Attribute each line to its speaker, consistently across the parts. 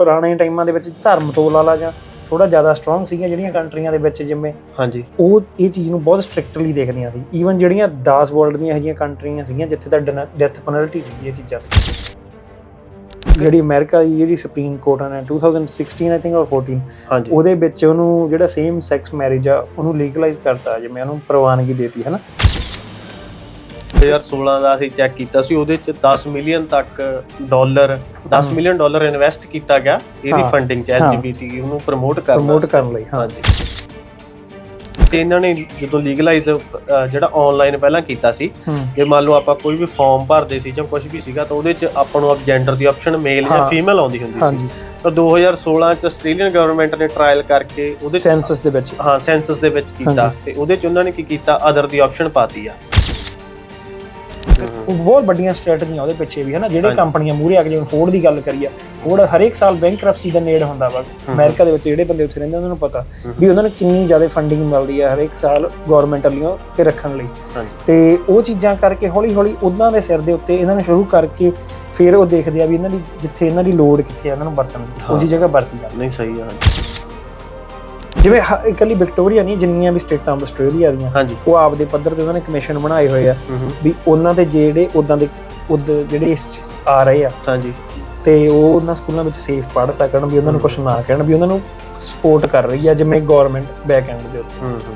Speaker 1: ਪੁਰਾਣੇ ਟਾਈਮਾਂ ਦੇ ਵਿੱਚ ਧਰਮ ਤੋਂ ਲਾ ਲਾ ਜਾਂ ਥੋੜਾ ਜ਼ਿਆਦਾ ਸਟਰੋਂਗ ਸੀਗੀਆਂ ਜਿਹੜੀਆਂ ਕੰਟਰੀਆਂ ਦੇ ਵਿੱਚ ਜਿਵੇਂ
Speaker 2: ਹਾਂਜੀ।
Speaker 1: ਉਹ ਇਹ ਚੀਜ਼ ਨੂੰ ਬਹੁਤ ਸਟ੍ਰਿਕਟਲੀ ਦੇਖਦੀਆਂ ਸੀ। ਈਵਨ ਜਿਹੜੀਆਂ 10 ਵਰਲਡ ਦੀਆਂ ਇਹੋ ਜਿਹੀਆਂ ਕੰਟਰੀਆਂ ਸੀਗੀਆਂ ਜਿੱਥੇ ਤਾਂ ਡੈਥ ਪੈਨਲਟੀ ਸੀ ਇਹ ਚੀਜ਼ਾਂ ਤੇ। ਜਿਹੜੀ ਅਮਰੀਕਾ ਦੀ ਜਿਹੜੀ ਸੁਪਰੀਮ ਕੋਰਟ ਨੇ 2016 ਆਈ ਥਿੰਕ ਔਰ 14
Speaker 2: ਹਾਂਜੀ।
Speaker 1: ਉਹਦੇ ਵਿੱਚ ਉਹਨੂੰ ਜਿਹੜਾ ਸੇਮ ਸੈਕਸ ਮੈਰਿਜ ਆ ਉਹਨੂੰ ਲੀਗਲਾਈਜ਼ ਕਰਤਾ ਜਿਵੇਂ ਉਹਨੂੰ ਪ੍ਰਵਾਨਗੀ ਦੇਤੀ ਹੈ ਨਾ
Speaker 2: 2016 ਦਾ ਅਸੀਂ ਚੈੱਕ ਕੀਤਾ ਸੀ ਉਹਦੇ ਚ 10 ਮਿਲੀਅਨ ਤੱਕ ਡਾਲਰ 10
Speaker 1: ਹਾਂ।
Speaker 2: ਮਿਲੀਅਨ ਡਾਲਰ ਇਨਵੈਸਟ ਕੀਤਾ ਗਿਆ ਇਹਦੀ। ਫੰਡਿੰਗ ਚ। ਐਲਜੀਬੀਟੀ ਨੂੰ ਪ੍ਰਮੋਟ ਕਰਨ
Speaker 1: ਪ੍ਰਮੋਟ। ਕਰਨ ਲਈ
Speaker 2: ਹਾਂਜੀ ਤੇ ਇਹਨਾਂ ਨੇ ਜਦੋਂ ਲੀਗਲਾਈਜ਼ ਜਿਹੜਾ ਆਨਲਾਈਨ ਪਹਿਲਾਂ ਕੀਤਾ ਸੀ ਜੇ ਮੰਨ ਲਓ ਆਪਾਂ ਕੋਈ ਵੀ ਫਾਰਮ ਭਰਦੇ ਸੀ ਜਾਂ ਕੁਝ ਵੀ ਸੀਗਾ ਤਾਂ ਉਹਦੇ ਚ ਆਪਾਂ ਨੂੰ ਆਪ ਜੈਂਡਰ ਦੀ ਆਪਸ਼ਨ ਮੇਲ ਜਾਂ। ਫੀਮੇਲ ਆਉਂਦੀ ਹੁੰਦੀ ਸੀ ਤਾਂ 2016 ਚ ਆਸਟ੍ਰੇਲੀਅਨ ਗਵਰਨਮੈਂਟ ਨੇ ਟ੍ਰਾਇਲ ਕਰਕੇ ਉਹਦੇ
Speaker 1: ਸੈਂਸਸ ਦੇ ਵਿੱਚ
Speaker 2: ਹਾਂ ਸੈਂਸਸ ਦੇ ਵਿੱਚ ਕੀਤਾ। ਤੇ ਉਹਦੇ ਚ ਉਹਨਾਂ ਨੇ ਕੀ ਕੀਤਾ ਅਦਰ ਦੀ ਆਪਸ਼ਨ ਪਾਤੀ ਆ
Speaker 1: ਬਹੁਤ ਵੱਡੀਆਂ ਸਟ੍ਰੈਟਜੀਆਂ ਉਹਦੇ ਪਿੱਛੇ ਵੀ ਹੈ ਨਾ ਜਿਹੜੇ। ਕੰਪਨੀਆਂ ਮੂਰੇ ਆ ਕੇ ਜਿਵੇਂ ਫੋਰਡ ਦੀ ਗੱਲ ਕਰੀਏ ਫੋਰਡ ਹਰੇਕ ਸਾਲ ਬੈਂਕਰਪਸੀ ਦਾ ਨੇੜ ਹੁੰਦਾ ਵਾ ਅਮਰੀਕਾ ਦੇ ਵਿੱਚ ਜਿਹੜੇ ਬੰਦੇ ਉੱਥੇ ਰਹਿੰਦੇ ਉਹਨਾਂ ਨੂੰ ਪਤਾ। ਵੀ ਉਹਨਾਂ ਨੂੰ ਕਿੰਨੀ ਜ਼ਿਆਦਾ ਫੰਡਿੰਗ ਮਿਲਦੀ ਹੈ ਹਰੇਕ ਸਾਲ ਗਵਰਨਮੈਂਟ ਵੱਲੋਂ ਕਿ ਰੱਖਣ ਲਈ। ਤੇ ਉਹ ਚੀਜ਼ਾਂ ਕਰਕੇ ਹੌਲੀ ਹੌਲੀ ਉਹਨਾਂ ਦੇ ਸਿਰ ਦੇ ਉੱਤੇ ਇਹਨਾਂ ਨੂੰ ਸ਼ੁਰੂ ਕਰਕੇ ਫਿਰ ਉਹ ਦੇਖਦੇ ਆ ਵੀ ਇਹਨਾਂ ਦੀ ਜਿੱਥੇ ਇਹਨਾਂ ਦੀ ਲੋੜ ਕਿੱਥੇ ਆ ਇਹਨਾਂ ਨੂੰ ਵਰਤਣ ਦੀ ਉਹ ਜੀ। ਜਗ੍ਹਾ ਵਰਤੀ ਜਾਂਦੀ
Speaker 2: ਨਹੀਂ ਸਹੀ ਆ
Speaker 1: ਜਿਵੇਂ ਹ- ਇਕੱਲੀ ਵਿਕਟੋਰੀਆ ਨਹੀਂ ਜਿੰਨੀਆਂ ਵੀ ਸਟੇਟਾਂ ਆਸਟ੍ਰੇਲੀਆ ਦੀਆਂ ਉਹ ਆਪਦੇ ਪੱਧਰ ਤੇ ਉਹਨਾਂ ਨੇ ਕਮਿਸ਼ਨ ਬਣਾਏ ਹੋਏ ਆ ਵੀ ਉਹਨਾਂ ਦੇ ਜਿਹੜੇ ਉਦਾਂ ਦੇ ਉਦ ਜਿਹੜੇ ਇਸ 'ਚ ਆ ਰਹੇ ਆ।
Speaker 2: ਹਾਂਜੀ।
Speaker 1: ਤੇ ਉਹ ਉਹਨਾਂ ਸਕੂਲਾਂ ਵਿੱਚ ਸੇਫ ਪੜ੍ਹ ਸਕਣ ਵੀ ਉਹਨਾਂ ਨੂੰ ਕੁਝ ਨਾ ਕਹਿਣ ਵੀ ਉਹਨਾਂ ਨੂੰ ਸਪੋਰਟ ਕਰ ਰਹੀ ਆ ਜਿਵੇਂ ਗਵਰਨਮੈਂਟ ਬੈਕ ਐਂਡ ਦੇ ਉੱਤੇ।
Speaker 2: ਹਮ ਹਮ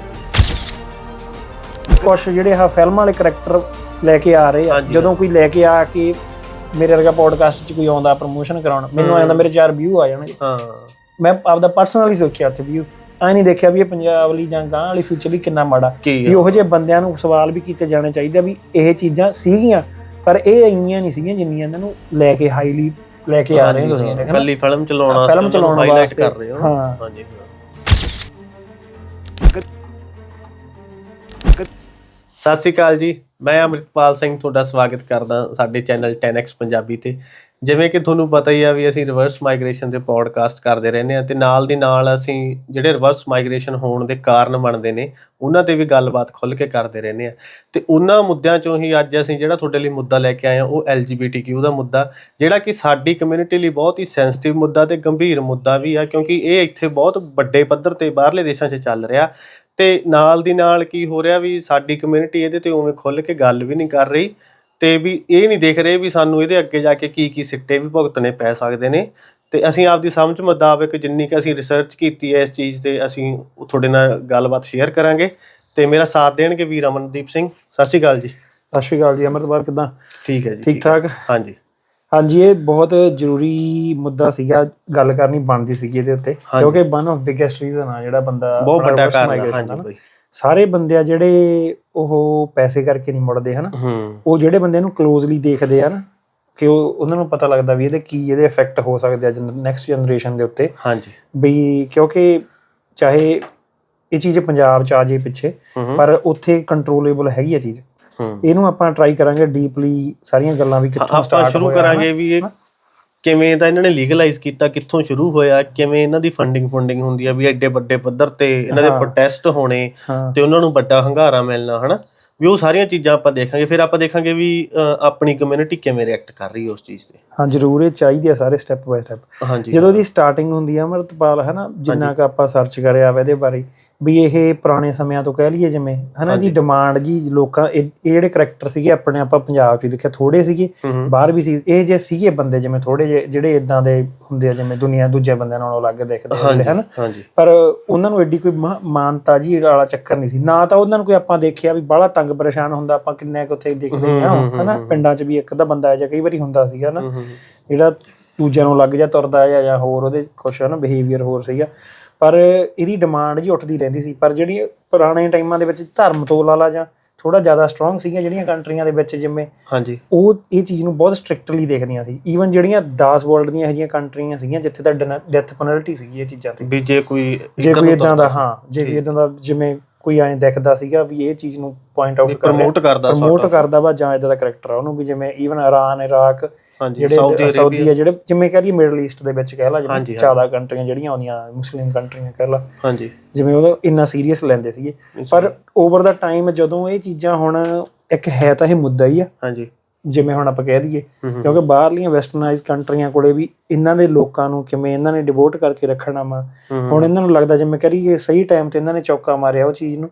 Speaker 1: ਕੁਝ ਜਿਹੜੇ ਆ ਫਿਲਮਾਂ ਵਾਲੇ ਕਰੈਕਟਰ ਲੈ ਕੇ ਆ ਰਹੇ ਆ। ਜਦੋਂ ਕੋਈ ਲੈ ਕੇ ਆ ਕੇ ਮੇਰੇ ਵਰਗਾ ਪੋਡਕਾਸਟ 'ਚ ਕੋਈ ਆਉਂਦਾ ਪ੍ਰੋਮੋਸ਼ਨ ਕਰਾਉਣ ਮੈਨੂੰ। ਆਉਂਦਾ ਮੇਰੇ ਚਾਰ ਵਿਊ ਆ ਜਾਣਗੇ।
Speaker 2: ਹਾਂ।
Speaker 1: ਮੈਂ ਆਪਦਾ ਪਰਸਨਲੀ ਸੋਚਿਆ ਉੱਥੇ ਵਿਊ ਐ ਨਹੀਂ ਦੇਖਿਆ ਵੀ ਇਹ ਪੰਜਾਬ ਲਈ ਜਾਂ ਗਾਂ ਵਾਲੀ ਫਿਊਚਰ ਲਈ ਕਿੰਨਾ ਮਾੜਾ। ਵੀ ਉਹੋ ਜਿਹੇ ਬੰਦਿਆਂ ਨੂੰ ਸਵਾਲ ਵੀ ਕੀਤੇ ਜਾਣੇ ਚਾਹੀਦੇ ਆ ਵੀ ਇਹ ਚੀਜ਼ਾਂ ਸੀਗੀਆਂ ਪਰ ਇਹ ਇੰਨੀਆਂ ਨਹੀਂ ਸੀਗੀਆਂ ਜਿੰਨੀਆਂ ਇਹਨਾਂ ਨੂੰ ਲੈ ਕੇ ਹਾਈਲੀ ਲੈ ਕੇ ਆ ਰਹੇ ਹੋ ਤੁਸੀਂ ਦੇਖਣਾ
Speaker 2: ਕੱਲੀ ਫਿਲਮ ਚਲਾਉਣਾ
Speaker 1: ਫਿਲਮ ਚਲਾਉਣ ਵਾਸਤੇ
Speaker 2: ਕਰ ਰਹੇ ਹੋ।
Speaker 1: ਹਾਂ।
Speaker 2: ਹਾਂਜੀ। ਸਤਿ ਸ਼੍ਰੀ ਅਕਾਲ ਜੀ। ਮੈਂ ਅਮਰਿਤਪਾਲ ਸਿੰਘ ਤੁਹਾਡਾ ਸਵਾਗਤ ਕਰਦਾ ਸਾਡੇ ਚੈਨਲ 10x ਪੰਜਾਬੀ ਤੇ। ਜਿਵੇਂ ਕਿ ਤੁਹਾਨੂੰ ਪਤਾ ਹੀ ਆ ਵੀ ਅਸੀਂ ਰਿਵਰਸ ਮਾਈਗ੍ਰੇਸ਼ਨ ਦੇ ਪੋਡਕਾਸਟ ਕਰਦੇ ਰਹਿੰਦੇ ਆ ਤੇ ਨਾਲ ਦੀ ਨਾਲ ਅਸੀਂ ਜਿਹੜੇ ਰਿਵਰਸ ਮਾਈਗ੍ਰੇਸ਼ਨ ਹੋਣ ਦੇ ਕਾਰਨ ਬਣਦੇ ਨੇ, ਉਹਨਾਂ ਤੇ ਵੀ ਗੱਲਬਾਤ ਖੁੱਲ ਕੇ ਕਰਦੇ ਰਹਿੰਦੇ ਆ। ਤੇ ਉਹਨਾਂ ਮੁੱਦਿਆਂ ਚੋਂ ਹੀ ਅੱਜ ਅਸੀਂ ਜਿਹੜਾ ਤੁਹਾਡੇ ਲਈ ਮੁੱਦਾ ਲੈ ਕੇ ਆਏ ਆ, ਉਹ LGBTQ ਦਾ ਮੁੱਦਾ, ਜਿਹੜਾ ਕਿ ਸਾਡੀ ਕਮਿਊਨਿਟੀ ਲਈ ਬਹੁਤ ਹੀ ਸੈਂਸਿਟਿਵ ਮੁੱਦਾ ਤੇ ਗੰਭੀਰ ਮੁੱਦਾ ਵੀ ਆ, ਕਿਉਂਕਿ ਇਹ ਇੱਥੇ ਬਹੁਤ ਵੱਡੇ ਪੱਧਰ ਤੇ ਬਾਹਰਲੇ ਦੇਸ਼ਾਂ 'ਚ ਚੱਲ ਰਿਹਾ। ਤੇ ਨਾਲ ਦੀ ਨਾਲ ਕੀ ਹੋ ਰਿਹਾ ਵੀ ਸਾਡੀ ਕਮਿਊਨਿਟੀ ਇਹਦੇ ਤੇ ਉਵੇਂ ਖੁੱਲ ਕੇ ਗੱਲ ਵੀ ਨਹੀਂ ਕਰ ਰਹੀ ਤੇ ਵੀ ਇਹ ਨਹੀਂ ਦੇਖ ਰਹੇ ਵੀ ਸਾਨੂੰ ਇਹਦੇ ਅੱਗੇ ਜਾ ਕੇ ਕੀ ਕੀ ਸਿੱਟੇ ਵੀ ਭੁਗਤਣੇ ਪੈ ਸਕਦੇ ਨੇ ਤੇ ਅਸੀਂ ਆਪਦੀ ਸਮਝ ਮੁਤਾਬਕ ਜਿੰਨੀ ਕਿ ਅਸੀਂ ਰਿਸਰਚ ਕੀਤੀ ਹੈ ਇਸ ਚੀਜ਼ ਤੇ ਅਸੀਂ ਤੁਹਾਡੇ ਨਾਲ ਗੱਲਬਾਤ ਸ਼ੇਅਰ ਕਰਾਂਗੇ। ਤੇ ਮੇਰਾ ਸਾਥ ਦੇਣਗੇ ਵੀਰ ਅਮਨਦੀਪ ਸਿੰਘ। ਸਤਿ ਸ਼੍ਰੀ ਅਕਾਲ ਜੀ।
Speaker 1: ਸਤਿ ਸ਼੍ਰੀ ਅਕਾਲ ਜੀ ਅਮਰਤਪਾਲ ਕਿਦਾਂ?
Speaker 2: ਠੀਕ ਹੈ ਜੀ
Speaker 1: ਠੀਕ ਠਾਕ?
Speaker 2: ਹਾਂਜੀ।
Speaker 1: ਹਾਂਜੀ ਇਹ ਬਹੁਤ ਜ਼ਰੂਰੀ ਮੁੱਦਾ ਸੀਗਾ ਗੱਲ ਕਰਨੀ ਬਣਦੀ ਸੀਗੀ ਇਹਦੇ ਉੱਤੇ
Speaker 2: ਹਾਂਜੀ।
Speaker 1: ਕਿਉਂਕਿ ਵਨ ਆਫ ਬਿਗੇਸਟ ਰੀਜ਼ਨ ਆ ਜਿਹੜਾ ਬੰਦਾ
Speaker 2: ਬਹੁਤ
Speaker 1: ਆਪਣਾ
Speaker 2: ਵੱਡਾ ਕਾਰਨ ਆ,
Speaker 1: migration
Speaker 2: ਹਾਂਜੀ
Speaker 1: ਦਾ ਨਾ।
Speaker 2: ਬਾਈ।
Speaker 1: ਸਾਰੇ ਬੰਦੇ ਆ ਜਿਹੜੇ ਉਹ ਪੈਸੇ ਕਰਕੇ ਨਹੀਂ ਮੁੜਦੇ ਹਨ।
Speaker 2: ਹੂੰ।
Speaker 1: ਉਹ ਜਿਹੜੇ ਬੰਦੇ ਨੂੰ ਕਲੋਜ਼ਲੀ ਦੇਖਦੇ ਆ ਨਾ ਕਿ ਉਹ ਉਹਨਾਂ ਨੂੰ ਪਤਾ ਲੱਗਦਾ ਵੀ ਇਹਦੇ ਕੀ ਇਹਦੇ ਇਫੈਕਟ ਹੋ ਸਕਦੇ ਆ ਨੈਕਸਟ ਜਨਰੇਸ਼ਨ ਦੇ ਉੱਤੇ।
Speaker 2: ਹਾਂਜੀ।
Speaker 1: ਵੀ ਕਿਉਂਕਿ ਚਾਹੇ ਇਹ ਚੀਜ਼ ਪੰਜਾਬ ਚ ਆ ਜੇ ਪਿੱਛੇ
Speaker 2: ਹੂੰ। ਹੂੰ,
Speaker 1: ਪਰ ਉੱਥੇ ਕੰਟਰੋਲੇਬਲ ਹੈਗੀ ਆ ਚੀਜ਼। ਇਹਨੂੰ ਆਪਾਂ ਟਰਾਈ ਕਰਾਂਗੇ ਡੀਪਲੀ ਸਾਰੀਆਂ ਗੱਲਾਂ ਵੀ ਕਿੱਥੋਂ
Speaker 2: ਆਪਾਂ
Speaker 1: ਸਟਾਰਟ
Speaker 2: ਸ਼ੁਰੂ ਕਰਾਂਗੇ ਵੀ ਇਹ ਕਿਵੇਂ ਤਾਂ ਇਹਨਾਂ ਨੇ ਲੀਗਲਾਈਜ਼ ਕੀਤਾ ਕਿੱਥੋਂ ਸ਼ੁਰੂ ਹੋਇਆ ਕਿਵੇਂ ਇਹਨਾਂ ਦੀ ਫੰਡਿੰਗ ਫੰਡਿੰਗ ਹੁੰਦੀ ਆ ਵੀ ਐਡੇ ਵੱਡੇ ਪੱਧਰ ਤੇ ਇਹਨਾਂ ਦੇ। ਪ੍ਰੋਟੈਸਟ ਹੋਣੇ ਤੇ ਉਹਨਾਂ ਨੂੰ ਵੱਡਾ ਹੰਗਾਰਾ ਮਿਲਣਾ ਹਨਾ? ਵੀ ਉਹ ਸਾਰੀਆਂ ਚੀਜ਼ਾਂ ਆਪਾਂ ਦੇਖਾਂਗੇ ਫਿਰ ਆਪਾਂ ਦੇਖਾਂਗੇ ਵੀ ਆਪਣੀ ਕਮਿਊਨਿਟੀ ਕਿਵੇਂ ਰਿਐਕਟ ਕਰ ਰਹੀ ਹੈ ਉਸ ਚੀਜ਼ ਤੇ।
Speaker 1: ਹਾਂ ਜ਼ਰੂਰ ਇਹ ਚਾਹੀਦੀ ਆ ਸਾਰੇ ਸਟੈਪ ਬਾਈ ਸਟੈਪ ਜਦੋਂ ਦੀ ਸਟਾਰਟਿੰਗ ਹੁੰਦੀ ਆ ਅਮਰਤਪਾਲ ਹੈ ਜਿੰਨਾ ਕ ਆਪਾਂ ਸਰਚ ਕਰਿਆ ਵਾ ਇਹਦੇ ਬਾਰੇ ਵੀ ਇਹ ਪੁਰਾਣੇ ਸਮਿਆਂ ਤੋਂ ਕਹਿ ਲਈਏ ਜਿਵੇਂ ਹਨਾ ਦੀ। ਡਿਮਾਂਡ ਜੀ ਲੋਕਾਂ ਇਹ ਇਹ ਜਿਹੜੇ ਕਰੈਕਟਰ ਸੀਗੇ ਆਪਣੇ ਆਪਾਂ ਪੰਜਾਬ 'ਚ ਦੇਖਿਆ ਥੋੜੇ ਸੀਗੇ ਬਾਹਰ ਵੀ ਸੀ ਇਹ ਜੇ ਸੀਗੇ ਬੰਦੇ ਜਿਵੇਂ ਥੋੜੇ ਜਿਹੇ ਜਿਹੜੇ ਇਦਾਂ ਦੇ ਹੁੰਦੇ ਆ ਜਿਵੇਂ ਦੁਨੀਆ ਦੂਜੇ ਬੰਦਿਆਂ ਨਾਲੋਂ ਅਲੱਗ ਦਿਖਦੇ ਆ ਹਨਾ। ਪਰ ਉਹਨਾਂ ਨੂੰ ਐਡੀ ਕੋਈ ਮਾਨਤਾ ਜੀ ਵਾਲਾ ਚੱਕਰ ਨਹੀਂ ਸੀ। ਨਾ ਤਾਂ ਉਹਨਾਂ ਨੂੰ ਕੋਈ ਆਪਾਂ ਦੇਖਿਆ ਵੀ ਬਾਹਲਾ ਤੰਗ ਪਰੇਸ਼ਾਨ ਹੁੰਦਾ ਆਪਾਂ ਕਿੰਨੇ ਕੁ ਉੱਥੇ ਦੇਖਦੇ
Speaker 2: ਹੂੰ,
Speaker 1: ਹਨਾ। ਪਿੰਡਾਂ 'ਚ ਵੀ ਇੱਕ ਅੱਧਾ ਬੰਦਾ ਜਾਂ ਕਈ ਵਾਰੀ ਹੁੰਦਾ ਸੀਗਾ ਨਾ
Speaker 2: ਹੂੰ ਹੂੰ,
Speaker 1: ਜਿਹੜਾ ਦੂਜਿਆਂ ਨੂੰ ਲੱਗ ਜਾ ਤੁਰਦਾ ਆ ਜਾਂ ਹੋਰ ਉਹਦੇ ਕੁਛ ਨਾ ਬਿਹੇਵੀਅਰ ਹੋਰ ਸੀਗਾ। ਪਰ ਇਹਦੀ ਡਿਮਾਂਡ ਜੀ ਉੱਠਦੀ ਰਹਿੰਦੀ ਸੀ। ਪਰ ਜਿਹੜੀ ਪੁਰਾਣੇ ਟਾਈਮਾਂ ਦੇ ਵਿੱਚ ਧਰਮ ਤੋਂ ਲਾ ਲਾ ਜਾਂ ਥੋੜਾ ਜ਼ਿਆਦਾ ਸਟਰੋਂਗ ਸੀਗੀਆਂ ਜਿਹੜੀਆਂ ਕੰਟਰੀਆਂ ਦੇ ਵਿੱਚ ਜਿਵੇਂ
Speaker 2: ਹਾਂਜੀ।
Speaker 1: ਉਹ ਇਹ ਚੀਜ਼ ਨੂੰ ਬਹੁਤ ਸਟ੍ਰਿਕਟਲੀ ਦੇਖਦੀਆਂ ਸੀ। ਈਵਨ ਜਿਹੜੀਆਂ 10 ਵਰਲਡ ਦੀਆਂ ਇਹੋ ਜਿਹੀਆਂ ਕੰਟਰੀਆਂ ਸੀਗੀਆਂ ਜਿੱਥੇ ਤਾਂ ਡੈਥ ਪੈਨਲਟੀ ਸੀਗੀ ਇਹ ਚੀਜ਼ਾਂ ਤੇ।
Speaker 2: ਵੀ ਜੇ ਕੋਈ
Speaker 1: ਜੇ ਕੋਈ ਇਦਾਂ ਦਾ ਹਾਂ ਜੇ ਕੋਈ
Speaker 2: ਠੀਕ।
Speaker 1: ਇਦਾਂ ਦਾ ਜਿਵੇਂ ਕੋਈ ਐਂ ਦਿਖਦਾ ਸੀਗਾ ਵੀ ਇਹ ਚੀਜ਼ ਨੂੰ ਪੁਆਇੰਟ
Speaker 2: ਵੀ
Speaker 1: ਆਊਟ ਕਰ
Speaker 2: ਪ੍ਰਮੋਟ ਕਰਦਾ
Speaker 1: ਪ੍ਰਮੋਟ। ਕਰਦਾ ਵਾ ਜਾਂ ਇਦਾਂ ਦਾ ਕਰੈਕਟਰ ਆ ਉਹਨੂੰ ਵੀ ਜਿਵੇਂ ਈਵਨ ਇਰਾਨ ਇਰਾਕ
Speaker 2: ਹਾਂਜੀ
Speaker 1: ਜਿਹੜੇ
Speaker 2: ਸਾਊਦੀ
Speaker 1: ਸਾਊਦੀ ਆ ਜਿਹੜੇ ਜਿਵੇਂ ਕਹ ਲਈਏ ਮਿਡਲ ਈਸਟ ਦੇ ਵਿੱਚ ਕਹਿ ਲਾ ਜਿਵੇਂ
Speaker 2: ਹਾਂਜੀ।
Speaker 1: ਜ਼ਿਆਦਾ ਕੰਟਰੀਆਂ ਜਿਹੜੀਆਂ ਆਉਂਦੀਆਂ ਮੁਸਲਿਮ ਕੰਟਰੀਆਂ ਕਹਿ ਲਾ।
Speaker 2: ਹਾਂਜੀ।
Speaker 1: ਜਿਵੇਂ ਉਹ ਇੰਨਾ ਸੀਰੀਅਸ ਲੈਂਦੇ ਸੀਗੇ। ਪਰ ਓਵਰ ਦਾ ਟਾਈਮ ਜਦੋਂ ਇਹ ਚੀਜ਼ਾਂ ਹੁਣ ਇੱਕ ਹੈ ਤਾਂ ਇਹ ਮੁੱਦਾ ਹੀ ਆ।
Speaker 2: ਹਾਂਜੀ।
Speaker 1: ਜਿਵੇਂ ਹੁਣ ਆਪਾਂ ਕਹਿ ਦਈਏ ਕਿਉਂਕਿ ਬਾਹਰਲੀਆਂ ਵੈਸਟਰਨਾਈਜ਼ ਕੰਟਰੀਆਂ ਕੋਲੇ ਵੀ ਇਹਨਾਂ ਦੇ ਲੋਕਾਂ ਨੂੰ ਕਿਵੇਂ ਇਹਨਾਂ ਨੇ ਡਿਵੋਟ ਕਰਕੇ ਰੱਖਣਾ ਵਾ। ਹੁਣ ਇਹਨਾਂ ਨੂੰ ਲੱਗਦਾ ਜਿਵੇਂ ਕਰੀਏ ਸਹੀ ਟਾਈਮ ਤੇ ਇਹਨਾਂ ਨੇ ਚੌਕਾ ਮਾਰਿਆ ਉਹ ਚੀਜ਼ ਨੂੰ।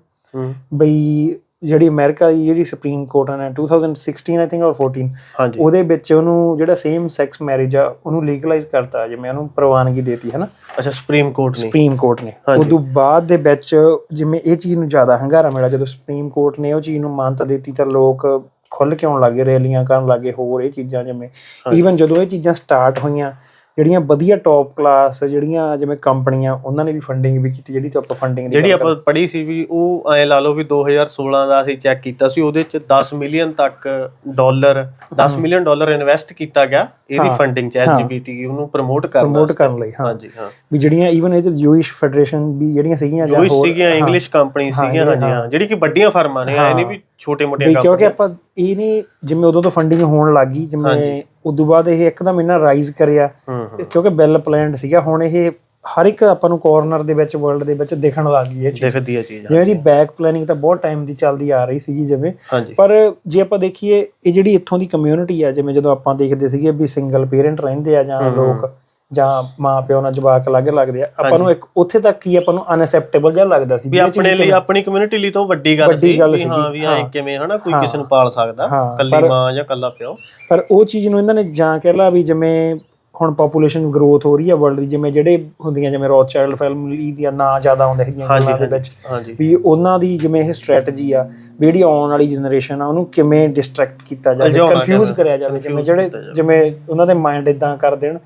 Speaker 1: ਬਈ ਜਿਹੜੀ ਅਮਰੀਕਾ ਦੀ ਜਿਹੜੀ ਸੁਪਰੀਮ ਕੋਰਟ ਨੇ 2016 ਆਈ ਥਿੰਕ ਔਰ 14
Speaker 2: ਹਾਂਜੀ
Speaker 1: ਉਹਦੇ ਵਿੱਚ ਉਹਨੂੰ ਜਿਹੜਾ ਸੇਮ ਸੈਕਸ ਮੈਰਿਜ ਆ ਉਹਨੂੰ ਲੀਗਲਾਈਜ਼ ਕਰਤਾ ਜਿਵੇਂ ਉਹਨੂੰ ਪ੍ਰਵਾਨਗੀ ਦੇਤੀ ਹੈ ਨਾ
Speaker 2: ਅੱਛਾ ਸੁਪਰੀਮ ਕੋਰਟ ਨੇ
Speaker 1: ਸੁਪਰੀਮ ਕੋਰਟ ਨੇ
Speaker 2: ਹਾਂਜੀ।
Speaker 1: ਉਦੋਂ ਬਾਅਦ ਦੇ ਵਿੱਚ ਜਿਵੇਂ ਇਹ ਚੀਜ਼ ਨੂੰ ਜ਼ਿਆਦਾ ਹੰਗਾਰਾ ਮਿਲਿਆ ਜਦੋਂ ਸੁਪਰੀਮ ਕੋਰਟ ਨੇ ਉਹ ਚੀਜ਼ ਨੂੰ ਮਾਨਤਾ ਦਿੱਤੀ ਤਾਂ ਲੋਕ ਖੁੱਲ ਕੇ ਆਉਣ ਲੱਗੇ ਰੈਲੀਆਂ ਕਰਨ ਲੱਗੇ ਹੋਰ ਇਹ ਚੀਜ਼ਾਂ ਜਿਵੇਂ। ਈਵਨ ਜਦੋਂ ਇਹ ਚੀਜ਼ਾਂ ਸਟਾਰਟ ਹੋਈਆਂ ਜਿਹੜੀਆਂ ਵਧੀਆ ਟੌਪ ਕਲਾਸ ਜਿਹੜੀਆਂ ਜਿਵੇਂ ਕੰਪਨੀਆਂ ਉਹਨਾਂ ਨੇ ਵੀ ਫੰਡਿੰਗ ਵੀ ਕੀਤੀ ਜਿਹੜੀ ਤੋਂ ਆਪਾਂ ਫੰਡਿੰਗ ਦੀ
Speaker 2: ਜਿਹੜੀ ਆਪਾਂ ਪੜ੍ਹੀ ਸੀ ਵੀ ਉਹ ਐ ਲਾ ਲਓ ਵੀ 2016 ਦਾ ਅਸੀਂ ਚੈੱਕ ਕੀਤਾ ਸੀ ਉਹਦੇ ਚ 10 ਮਿਲੀਅਨ ਤੱਕ ਡਾਲਰ 10 ਮਿਲੀਅਨ ਡਾਲਰ ਇਨਵੈਸਟ ਕੀਤਾ ਗਿਆ ਇਹਦੀ ਫੰਡਿੰਗ ਚ। ਐਲਜੀਬੀਟੀ ਉਹਨੂੰ ਪ੍ਰਮੋਟ ਕਰਨ
Speaker 1: ਪ੍ਰਮੋਟ। ਕਰਨ ਲਈ
Speaker 2: ਹਾਂਜੀ ਹਾਂ
Speaker 1: ਵੀ ਜਿਹੜੀਆਂ ਈਵਨ ਇਹ ਚ ਯੂਇਸ਼ ਫੈਡਰੇਸ਼ਨ ਵੀ ਜਿਹੜੀਆਂ ਸੀਗੀਆਂ
Speaker 2: ਜੋ
Speaker 1: ਹੋਰ-
Speaker 2: ਸੀਗੀਆਂ
Speaker 1: ਹਾਂ।
Speaker 2: ਇੰਗਲਿਸ਼ ਕੰਪਨੀ ਸੀਗੀਆਂ ਹਾਂਜੀ
Speaker 1: ਹਾਂ।
Speaker 2: ਜਿਹੜੀ ਕਿ ਵੱਡੀਆਂ ਫਰਮਾਂ ਨੇ ਐ। ਨਹੀਂ ਵੀ ਛੋਟੇ ਮੋਟੇ
Speaker 1: ਵੀ ਕਿਉਂਕਿ ਆਪਾਂ ਇਹ ਨਹੀਂ ਜਿਵੇਂ ਉਦੋਂ ਤੋਂ ਫੰਡਿੰਗ ਹੋਣ ਲੱਗੀ ਜਿਵੇਂ। ਉਦੋਂ ਬਾਅਦ ਇਹ ਇੱਕਦਮ ਇਹਨਾਂ ਰਾਈਜ਼ ਕਰਿਆ।
Speaker 2: ਹੂੰ ਹੂੰ।
Speaker 1: ਕਿਉਂਕਿ ਵੈਲ ਪਲਾਨਡ ਸੀਗਾ ਹੁਣ ਇਹ ਹਰ ਇੱਕ ਆਪਾਂ ਨੂੰ ਕਾਰਨਰ ਦੇ ਵਿੱਚ ਵਰਲਡ ਦੇ ਵਿੱਚ ਦਿਖਣ ਲੱਗ ਗਈ ਇਹ ਚੀਜ਼।
Speaker 2: ਦਿਖਦੀ ਹੈ ਚੀਜ਼
Speaker 1: ਜਿਵੇਂ ਦੀ ਬੈਕ ਪਲੈਨਿੰਗ ਤਾਂ ਬਹੁਤ ਟਾਈਮ ਦੀ ਚੱਲਦੀ ਆ ਰਹੀ ਸੀਗੀ ਜਿਵੇਂ। ਪਰ ਜੇ ਆਪਾਂ ਦੇਖੀਏ ਇਹ ਜਿਹੜੀ ਇੱਥੋਂ ਦੀ ਕਮਿਊਨਿਟੀ ਆ ਜਿਵੇਂ ਜਦੋਂ ਆਪਾਂ ਦੇਖਦੇ ਸੀਗੇ ਵੀ ਸਿੰਗਲ ਪੇਰੈਂਟ ਰਹਿੰਦੇ ਆ ਜਾਂ। ਲੋਕ ਜਾਂ ਮਾਂ ਪਿਓ ਨਾਲ ਜਵਾਕ ਅਲੱਗ ਲੱਗਦੇ ਆ ਆਪਾਂ ਨੂੰ ਇੱਕ ਉੱਥੇ ਤੱਕ ਹੀ ਆਪਾਂ ਨੂੰ ਅਨਅਸੈਪਟੇਬਲ ਜਿਹਾ ਲੱਗਦਾ ਸੀ
Speaker 2: ਵੀ
Speaker 1: ਇਹ
Speaker 2: ਆਪਣੇ ਲਈ ਆਪਣੀ ਕਮਿਊਨਿਟੀ ਲਈ ਤਾਂ ਵੱਡੀ ਗੱਲ ਸੀ ਵੀ ਹਾਂ ਵੀ ਐ
Speaker 1: ਹਾਂ।
Speaker 2: ਕਿਵੇਂ ਹਨਾ ਕੋਈ। ਕਿਸੇ ਨੂੰ ਪਾਲ ਸਕਦਾ ਕੱਲੀ ਮਾਂ ਜਾਂ ਕੱਲਾ ਪਿਓ
Speaker 1: ਪਰ ਉਹ ਚੀਜ਼ ਨੂੰ ਇਹਨਾਂ ਨੇ ਜਾਂ ਕਹਿ ਲਾ ਵੀ ਜਿਵੇਂ ਹੁਣ ਪੋਪੂਲੇਸ਼ਨ ਗਰੋਥ ਹੋ ਰਹੀ ਹੈ ਵਰਲਡ ਦੀ ਜਿਵੇਂ ਜਿਹੜੇ ਹੁੰਦੀਆਂ ਜਿਵੇਂ ਰੋਥਚਾਈਲਡ ਫੈਮਿਲੀ ਦੀਆਂ ਨਾਂ ਜ਼ਿਆਦਾ ਆਉਂਦੇ ਹੈਗੀਆਂ ਗੱਲਾਂ ਦੇ ਵਿੱਚ ਵੀ ਉਹਨਾਂ ਦੀ ਜਿਵੇਂ ਇਹ ਸਟ੍ਰੈਟਜੀ ਆ ਜਿਹੜੀ ਆਉਣ ਵਾਲੀ ਜਨਰੇਸ਼ਨ ਆ ਉਹਨੂੰ ਕਿਵੇਂ ਡਿਸਟਰੈਕਟ ਕੀਤਾ ਜਾਵੇ ਕਨਫਿਊਜ਼ ਕਰਿਆ ਜਾਵੇ ਜਿਵੇਂ ਜਿਹੜੇ
Speaker 2: ਜਾਵੇ।
Speaker 1: ਉਹਨਾਂ ਦੇ ਮਾਈਂਡ ਇਦਾਂ ਕਰ ਦੇਣ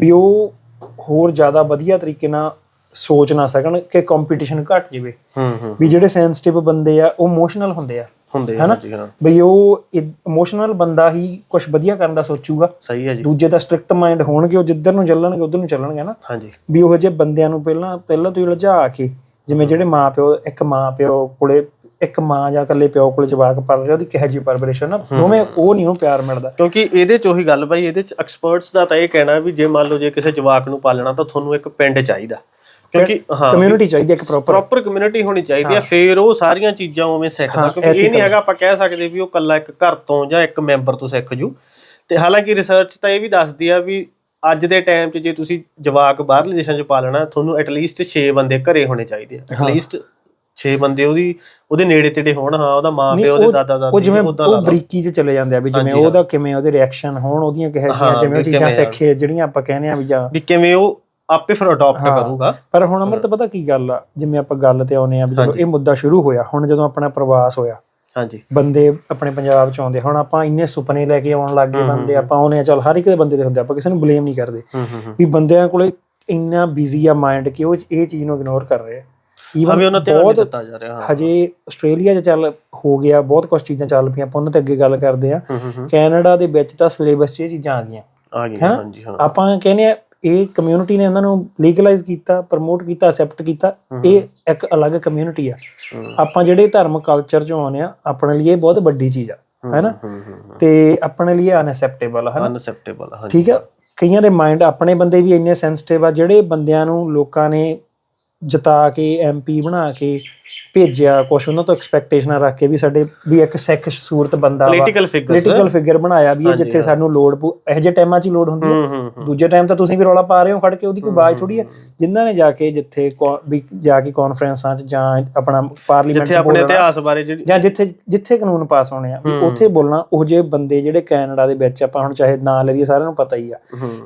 Speaker 1: ਵੀ ਉਹ ਹੋਰ ਜ਼ਿਆਦਾ ਵਧੀਆ ਤਰੀਕੇ ਨਾਲ ਸੋਚ ਨਾ ਸਕਣ ਕਿ ਕੰਪੀਟੀਸ਼ਨ ਘਟ ਜਾਵੇ।
Speaker 2: ਹੂੰ ਹੂੰ
Speaker 1: ਵੀ ਜਿਹੜੇ ਸੈਂਸਿਟਿਵ ਬੰਦੇ ਆ ਉਹ ਇਮੋਸ਼ਨਲ ਹੁੰਦੇ ਆ।
Speaker 2: ਹੁੰਦੇ
Speaker 1: ਹਨਾ?
Speaker 2: ਹਾਂਜੀ ਹਾਂ।
Speaker 1: ਬਈ ਉਹ ਇਮੋਸ਼ਨਲ ਬੰਦਾ ਹੀ ਕੁਝ ਵਧੀਆ ਕਰਨ ਦਾ ਸੋਚੂਗਾ।
Speaker 2: ਸਹੀ ਹੈ ਜੀ।
Speaker 1: ਦੂਜੇ ਤਾਂ ਸਟ੍ਰਿਕਟ ਮਾਈਂਡ ਹੋਣਗੇ ਉਹ ਜਿੱਧਰ ਨੂੰ ਚੱਲਣਗੇ ਉਧਰ ਨੂੰ ਚੱਲਣਗੇ ਨਾ
Speaker 2: ਹਾਂਜੀ।
Speaker 1: ਵੀ ਉਹ ਜਿਹੇ ਬੰਦਿਆਂ ਨੂੰ ਪਹਿਲਾਂ ਪਹਿਲਾਂ ਤੋਂ ਹੀ ਉਲਝਾ ਕੇ ਜਿਵੇਂ ਜਿਹੜੇ ਮਾਂ ਪਿਓ ਇੱਕ ਮਾਂ ਪਿਓ ਕੋਲੇ ਇੱਕ ਮਾਂ ਜਾਂ ਇਕੱਲੇ ਪਿਓ ਕੋਲੇ ਜਵਾਕ ਪਲ ਰਿਹਾ ਉਹਦੀ ਕਿਹੋ ਜਿਹੀ ਪਰਵਰਿਸ਼ ਨਾ ਦੋਵੇਂ ਉਹ ਨਹੀਂ ਉਹਨੂੰ ਪਿਆਰ ਮਿਲਦਾ।
Speaker 2: ਕਿਉਂਕਿ ਇਹਦੇ ਚ ਉਹੀ ਗੱਲ ਬਾਈ ਇਹਦੇ ਚ ਐਕਸਪਰਟਸ ਦਾ ਤਾਂ ਇਹ ਕਹਿਣਾ ਵੀ ਜੇ ਮੰਨ ਲਓ ਜੇ ਕਿਸੇ ਜਵਾਕ ਨੂੰ ਪਾਲਣਾ ਤਾਂ ਤੁਹਾਨੂੰ ਇੱਕ ਪਿੰਡ ਚਾਹੀਦਾ। ਕਿਉਂਕਿ ਹਾਂ
Speaker 1: ਕਮਿਊਨਿਟੀ ਚਾਹੀਦੀ ਹੈ ਇੱਕ ਪ੍ਰੋਪਰ
Speaker 2: ਪ੍ਰੋਪਰ ਕਮਿਊਨਿਟੀ ਹੋਣੀ ਚਾਹੀਦੀ ਹੈ ਫੇਰ ਉਹ ਸਾਰੀਆਂ ਚੀਜ਼ਾਂ ਉਵੇਂ ਸਿੱਖਦਾ ਕਿਉਂਕਿ ਇਹ ਨਹੀਂ। ਹੈਗਾ ਆਪਾਂ ਕਹਿ ਸਕਦੇ ਵੀ ਉਹ ਕੱਲਾ ਇੱਕ ਘਰ ਤੋਂ ਜਾਂ ਇੱਕ ਮੈਂਬਰ ਤੋਂ ਸਿੱਖ ਜੂ। ਤੇ ਹਾਲਾਂਕਿ ਰਿਸਰਚ ਤਾਂ ਇਹ ਵੀ ਦੱਸਦੀ ਆ ਵੀ ਅੱਜ ਦੇ ਟਾਈਮ 'ਚ ਜੇ ਤੁਸੀਂ ਜਵਾਕ ਬਾਹਰਲੇ ਦੇਸ਼ਾਂ 'ਚ ਪਾਲਣਾ ਤੁਹਾਨੂੰ ਐਟਲੀਸਟ 6 ਬੰਦੇ ਘਰੇ ਹੋਣੇ ਚਾਹੀਦੇ ਆ। ਐਟਲੀਸਟ 6 ਬੰਦੇ ਉਹਦੀ ਉਹਦੇ ਨੇੜੇ ਤੇੜੇ ਹੋਣ ਹਾਂ ਉਹਦਾ ਮਾਂ ਪਿਓ ਉਹਦੇ
Speaker 1: ਉਹ-
Speaker 2: ਦਾਦਾ ਦਾਦੀ
Speaker 1: ਉਹ ਜਿਵੇਂ ਉਹ ਬਰੀਕੀ 'ਚ ਚਲੇ ਜਾਂਦੇ ਆ ਵੀ ਜਿਵੇਂ ਉਹਦਾ ਕਿਵੇਂ ਉਹਦੇ ਰਿਐਕਸ਼ਨ ਹੋਣ ਉਹਦੀਆਂ ਕਿਹੋ ਜਿਹੀਆਂ ਜਿਵੇਂ ਚੀਜ਼ਾਂ। ਸਿੱਖੇ ਜਿਹੜੀਆਂ ਆਪਾਂ ਕਹਿੰਦੇ ਆ ਵੀ ਜਾਂ
Speaker 2: ਵੀ ਕਿਵੇਂ ਉਹ ਆਪੇ ਫਿਰ ਅਡਾਪਟ। ਕਰੂਗਾ।
Speaker 1: ਪਰ ਹੁਣ ਅਮਰਤ ਪਤਾ ਕੀ ਗੱਲ ਆ? ਜਿਵੇਂ ਆਪਾਂ ਗੱਲ ਤੇ ਆਉਨੇ ਆ ਵੀ ਜਦੋਂ। ਇਹ ਮੁੱਦਾ ਸ਼ੁਰੂ ਹੋਇਆ ਹੁਣ ਜਦੋਂ ਆਪਣਾ ਪ੍ਰਵਾਸ ਹੋਇਆ
Speaker 2: ਹਾਂਜੀ।
Speaker 1: ਬੰਦੇ ਆਪਣੇ ਪੰਜਾਬ ਚ ਆਉਂਦੇ ਹੁਣ ਆਪਾਂ ਇੰਨੇ ਸੁਪਨੇ ਲੈ ਕੇ ਆਉਣ ਲੱਗ ਗਏ ਬੰਦੇ ਆਪਾਂ ਆਉਨੇ ਆ ਚਲ ਹਰ ਇੱਕ ਦੇ ਬੰਦੇ ਦੇ ਹੁੰਦੇ ਆਪਾਂ ਕਿਸੇ ਨੂੰ ਬਲੇਮ ਨਹੀਂ ਕਰਦੇ। ਵੀ ਬੰਦਿਆਂ ਕੋਲੇ ਇੰਨਾ ਬਿਜ਼ੀ ਆ ਮਾਈਂਡ ਕਿ ਉਹ ਇਹ ਚੀਜ਼ ਨੂੰ ਇਗਨੋਰ ਕਰ ਰਹੇ ਆ।
Speaker 2: ਹਾਂ ਵੀ ਉਹਨਾਂ ਨਹੀਂ
Speaker 1: ਬਹੁਤ
Speaker 2: ਦਿੱਤਾ ਜਾ ਰਿਹਾ ਹਾਂ।
Speaker 1: ਹਜੇ ਆਸਟ੍ਰੇਲੀਆ 'ਚ ਚੱਲ ਹੋ ਗਿਆ ਬਹੁਤ ਕੁਝ ਚੀਜ਼ਾਂ ਚੱਲ ਪਈਆਂ ਆਪਾਂ ਉਹਨਾਂ ਤੇ ਅੱਗੇ ਗੱਲ ਕਰਦੇ ਆ ਕੈਨੇਡਾ ਦੇ ਵਿੱਚ ਤਾਂ ਸਿਲੇਬਸ 'ਚ ਇਹ ਚੀਜ਼ਾਂ ਆ ਗਈਆਂ।
Speaker 2: ਆ ਗਈ
Speaker 1: ਹੈਂ?
Speaker 2: ਹਾਂਜੀ ਹਾਂ।
Speaker 1: ਆਪਾਂ ਕਹਿੰਦੇ ਆ ਇਹ ਕਮਿਊਨਿਟੀ ਨੇ ਉਹਨਾਂ ਨੂੰ ਲੀਗਲਾਈਜ਼ ਕੀਤਾ ਪ੍ਰਮੋਟ ਕੀਤਾ ਅਸੈਪਟ ਕੀਤਾ। ਇਹ ਇੱਕ ਅਲੱਗ ਕਮਿਊਨਿਟੀ ਆ। ਆਪਾਂ ਜਿਹੜੇ ਧਰਮ ਕਲਚਰ 'ਚੋਂ ਆਉਂਦੇ ਆ ਆਪਣੇ ਲਈ ਇਹ ਬਹੁਤ ਵੱਡੀ ਚੀਜ਼ ਆ ਹੈਨਾ? ਤੇ ਆਪਣੇ ਲਈ ਅਨਅਸੈਪਟੇਬਲ ਹੈ ਨਾ?
Speaker 2: ਅਨਸੈਪਟੇਬਲ ਹਾਂਜੀ।
Speaker 1: ਠੀਕ ਆ? ਕਈਆਂ ਦੇ ਮਾਈਂਡ ਆਪਣੇ ਬੰਦੇ ਵੀ ਇੰਨੇ ਸੈਂਸਿਟਿਵ ਆ ਜਿਹੜੇ ਬੰਦਿਆਂ ਨੂੰ ਲੋਕਾਂ ਨੇ ਜਿਤਾ ਕੇ ਐਮਪੀ ਬਣਾ ਕੇ ਭੇਜਿਆ ਕੁਛ ਉਹਨਾਂ ਤੋਂ ਐਕਸਪੈਕਟੇਸ਼ਨਾਂ ਰੱਖ ਕੇ ਵੀ ਸਾਡੇ ਵੀ ਇੱਕ ਸਿੱਖ ਸੂਰਤ ਬੰਦਾ
Speaker 2: ਪੋਲੀਟੀਕਲ ਫਿਗਰਸ
Speaker 1: ਪੋਲੀਟੀਕਲ ਫਿਗਰ ਬਣਾਇਆ ਵੀ ਇਹ ਜਿੱਥੇ। ਸਾਨੂੰ ਲੋੜ ਇਹੋ ਜਿਹੇ ਟਾਈਮਾਂ 'ਚ ਹੀ ਲੋੜ ਹੁੰਦੀ ਹੈ ਦੂਜੇ ਟਾਈਮ ਤਾਂ ਤੁਸੀਂ ਵੀ ਰੌਲਾ ਪਾ ਰਹੇ ਹੋ ਖੜ ਕੇ ਉਹਦੀ ਕੋਈ ਬਾਜ਼ ਥੋੜੀ ਹੈ। ਜਿਨ੍ਹਾਂ ਨੇ ਜਾ ਕੇ ਜਿੱਥੇ ਵੀ ਜਾ ਕੇ ਕਾਨਫਰੰਸਾਂ 'ਚ ਜਾਂ ਆਪਣਾ ਪਾਰਲੀਮੈਂਟ
Speaker 2: ਜਿੱਥੇ ਆਪਣੇ ਇਤਿਹਾਸ ਬਾਰੇ
Speaker 1: ਜਾਂ ਜਿੱਥੇ ਜਿੱਥੇ ਕਾਨੂੰਨ ਪਾਸ ਹੋਣੇ ਆ ਵੀ। ਉੱਥੇ ਬੋਲਣਾ ਉਹ ਜਿਹੇ ਬੰਦੇ ਜਿਹੜੇ ਕੈਨੇਡਾ ਦੇ ਵਿੱਚ ਆਪਾਂ ਹੁਣ ਚਾਹੇ ਨਾਂ ਲਈਏ ਸਾਰਿਆਂ ਨੂੰ ਪਤਾ ਹੀ ਆ।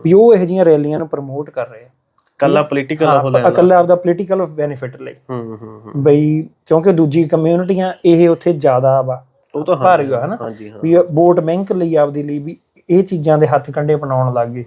Speaker 1: ਵੀ ਉਹ ਇਹੋ ਜਿਹੀਆਂ ਰੈਲੀਆਂ ਨੂੰ ਪ੍ਰਮੋਟ ਕਰ ਰਹੇ ਆ।
Speaker 2: ਕੱਲਾ ਪੋਲੀਟੀਕਲ ਹੋ
Speaker 1: ਹਾਂ, ਇਕੱਲਾ ਆਪਦਾ ਪੋਲੀਟੀਕਲ ਬੈਨੀਫਿਟ ਲਈ।
Speaker 2: ਹੂੰ ਹੂੰ
Speaker 1: ਬਈ ਕਿਉਂਕਿ ਦੂਜੀ ਕਮਿਊਨਿਟੀਆਂ ਇਹ ਉੱਥੇ ਜ਼ਿਆਦਾ ਵਾ।
Speaker 2: ਉਹ ਤਾਂ ਹਾਂ
Speaker 1: ਭਾਰੀ ਆ, ਹਨਾ? ਵੀ ਵੋਟ ਬੈਂਕ ਲਈ ਆਪਦੀ ਲਈ ਵੀ ਇਹ ਚੀਜ਼ਾਂ ਦੇ ਹੱਥ ਕੰਡੇ ਬਣਾਉਣ ਲੱਗ ਗਏ।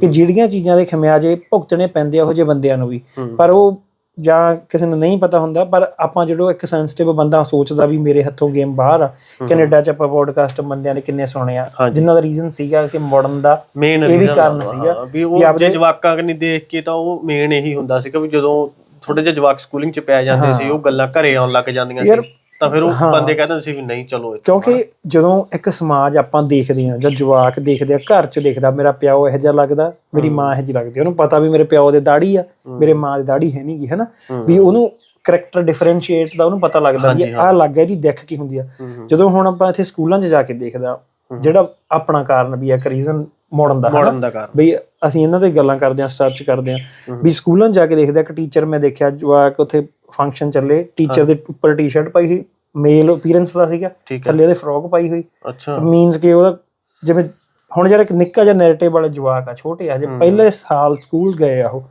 Speaker 1: ਕਿ ਜਿਹੜੀਆਂ ਚੀਜ਼ਾਂ ਦੇ ਖਮਿਆਜੇ ਭੁਗਤਣੇ ਪੈਂਦੇ ਆ ਉਹ ਜਿਹੇ ਬੰਦਿਆਂ ਨੂੰ ਵੀ। ਪਰ ਉਹ ਜਾਂ ਕਿਸੇ ਨੂੰ ਨਹੀਂ ਪਤਾ ਹੁੰਦਾ ਪਰ ਆਪਾਂ ਜਦੋਂ ਇੱਕ ਸੈਂਸਿਟਿਵ ਬੰਦਾ ਸੋਚਦਾ ਵੀ ਮੇਰੇ ਹੱਥੋਂ ਗੇਮ ਬਾਹਰ ਆ ਕੈਨੇਡਾ ਚ ਆਪਾਂ ਪੋਡਕਾਸਟ ਬੰਦਿਆਂ ਨੇ ਕਿੰਨੇ ਸੁਣੇ ਆ। ਜਿਨ੍ਹਾਂ ਦਾ ਰੀਜ਼ਨ ਸੀਗਾ ਕਿ ਮਾਡਰਨ ਦਾ
Speaker 2: ਮੇਨ
Speaker 1: ਇਹ ਵੀ ਕਾਰਨ ਸੀਗਾ
Speaker 2: ਵੀ ਉਹ ਜੇ ਜਵਾਕਾਂ ਕਨੀ ਦੇਖ ਕੇ ਤਾਂ ਉਹ ਮੇਨ ਇਹੀ ਹੁੰਦਾ ਸੀ ਕਿ ਵੀ ਜਦੋਂ ਥੋੜੇ ਜਿਹੇ ਜਵਾਕ ਸਕੂਲਿੰਗ ਚ ਪੈ ਜਾਂਦੇ। ਸੀ ਉਹ ਗੱਲਾਂ ਘਰੇ ਆਉਣ ਲੱਗ ਜਾਂਦੀਆਂ ਸੀ ਤਾਂ ਫਿਰ ਉਹ। ਬੰਦੇ ਕਹਿੰਦੇ ਸੀ ਵੀ ਨਹੀਂ ਚਲੋ ਇੱਥੇ
Speaker 1: ਕਿਉਂਕਿ ਜਦੋਂ ਇੱਕ ਸਮਾਜ ਆਪਾਂ ਦੇਖਦੇ ਆ ਜਾਂ ਜਵਾਕ ਦੇਖਦੇ ਆ ਘਰ 'ਚ ਦੇਖਦਾ ਮੇਰਾ ਪਿਓ ਇਹੋ ਜਿਹਾ ਲੱਗਦਾ ਮੇਰੀ ਮਾਂ ਇਹੋ ਜਿਹੀ ਲੱਗਦੀ ਉਹਨੂੰ ਪਤਾ ਵੀ ਮੇਰੇ ਪਿਓ ਦੇ ਦਾੜੀ ਆ ਮੇਰੇ ਮਾਂ ਦੀ ਦਾੜੀ ਹੈ ਨਹੀਂਗੀ ਹੈਨਾ। ਵੀ ਉਹਨੂੰ ਕਰੈਕਟਰ ਡਿਫਰੈਂਸ਼ੀਏਟ ਦਾ ਉਹਨੂੰ ਪਤਾ ਲੱਗਦਾ ਵੀ ਆਹ ਲੱਗ ਇਹਦੀ ਦਿੱਖ ਕੀ ਹੁੰਦੀ ਆ। ਜਦੋਂ ਹੁਣ ਆਪਾਂ ਇੱਥੇ ਸਕੂਲਾਂ 'ਚ ਜਾ ਕੇ ਦੇਖਦਾ ਜਿਹੜਾ ਆਪਣਾ ਕਾਰਨ ਵੀ ਇੱਕ ਰੀਜ਼ਨ ਮੋੜਨ ਦਾ
Speaker 2: ਮੋੜਨ ਦਾ ਕਾਰਨ।
Speaker 1: ਬਈ ਅਸੀਂ ਇਹਨਾਂ ਦੇ ਗੱਲਾਂ ਕਰਦੇ ਹਾਂ ਸਰਚ ਕਰਦੇ ਹਾਂ। ਵੀ ਸਕੂਲਾਂ ਜਾ ਕੇ ਦੇਖਦੇ ਆ ਕਿ ਟੀਚਰ ਮੈਂ ਦੇਖਿਆ ਜਵਾਕ ਉੱਥੇ ਫੰਕਸ਼ਨ ਚੱਲੇ ਟੀਚਰ ਦੇ ਉੱਪਰ ਟੀ-ਸ਼ਰਟ ਪਾਈ ਹੋਈ ਮੇਲ ਅਪੀਅਰੈਂਸ ਦਾ ਸੀਗਾ ਥੱਲੇ ਉਹਦੇ ਫਰੋਕ ਪਾਈ ਹੋਈ।
Speaker 2: ਅੱਛਾ।
Speaker 1: ਮੀਨਸ ਕਿ ਉਹਦਾ ਜਿਵੇਂ ਹੁਣ ਜਿਹੜਾ ਇੱਕ ਨਿੱਕਾ ਜਿਹਾ ਨੈਰੇਟਿਵ ਵਾਲੇ ਜਵਾਕ ਆ ਛੋਟੇ ਆ ਜੇ ਪਹਿਲੇ ਸਾਲ ਸਕੂਲ ਗਏ ਆ ਉਹ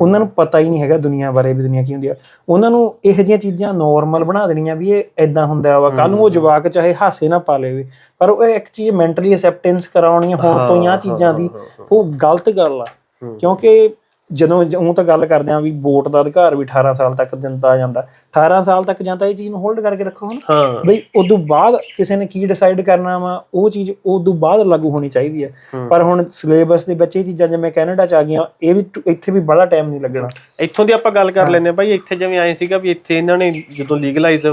Speaker 1: ਉਹਨਾਂ ਨੂੰ ਪਤਾ ਹੀ ਨਹੀਂ ਹੈਗਾ ਦੁਨੀਆ ਬਾਰੇ ਵੀ ਦੁਨੀਆ ਕੀ ਹੁੰਦੀ ਆ। ਉਹਨਾਂ ਨੂੰ ਇਹੋ ਜਿਹੀਆਂ ਚੀਜ਼ਾਂ ਨਾਰਮਲ ਬਣਾ ਦੇਣੀਆਂ ਵੀ ਇਹ ਐਦਾਂ ਹੁੰਦਾ ਵਾ ਕੱਲ ਨੂੰ ਉਹ ਜਵਾਕ ਚਾਹੇ ਹਾਸੇ ਨਾ ਪਾ ਲੇਵੇ ਪਰ ਉਹ ਇੱਕ ਚੀਜ਼ ਮੈਂਟਲੀ ਅਸੈਪਟੈਂਸ ਕਰਾਉਣੀ ਹੁਣ ਤੋਂ ਹੀ ਚੀਜ਼ਾਂ ਦੀ ਉਹ ਗਲਤ ਗੱਲ ਆ। ਕਿਉਂਕਿ ਜਦੋਂ ਉਹ ਤਾਂ ਗੱਲ ਕਰਦੇ ਆ ਵੀ ਵੋਟ ਦਾ ਅਧਿਕਾਰ ਵੀ 18 ਸਾਲ ਤੱਕ ਦਿੰਦਾ ਜਾਂਦਾ। 18 ਸਾਲ ਤੱਕ ਜਾਂ ਤਾਂ ਇਹ ਚੀਜ਼ ਨੂੰ ਹੋਲਡ ਕਰਕੇ ਰੱਖੋ
Speaker 2: ਹਾਂ।
Speaker 1: ਬਈ ਉਦੋਂ ਬਾਅਦ ਕਿਸੇ ਨੇ ਕੀ ਡਿਸਾਈਡ ਕਰਨਾ ਵਾ ਉਹ ਚੀਜ਼ ਉਦੋਂ ਬਾਅਦ ਲਾਗੂ ਹੋਣੀ ਚਾਹੀਦੀ ਹੈ। ਪਰ ਹੁਣ ਸਿਲੇਬਸ ਦੇ ਵਿੱਚ ਇਹ ਚੀਜ਼ਾਂ ਜਿਵੇਂ ਕੈਨੇਡਾ ਚ ਆ ਗਈਆਂ ਇਹ ਵੀ ਇੱਥੇ ਵੀ ਬੜਾ ਟਾਈਮ ਨਹੀਂ ਲੱਗਣਾ।
Speaker 2: ਇੱਥੋਂ ਦੀ ਆਪਾਂ ਗੱਲ ਕਰ ਹਾਂ। ਭਾਈ ਇੱਥੇ ਜਿਵੇਂ ਆਏ ਸੀਗਾ ਵੀ ਇੱਥੇ ਇਹਨਾਂ ਨੇ ਜਦੋਂ ਲੀਗਲਾਈਜ਼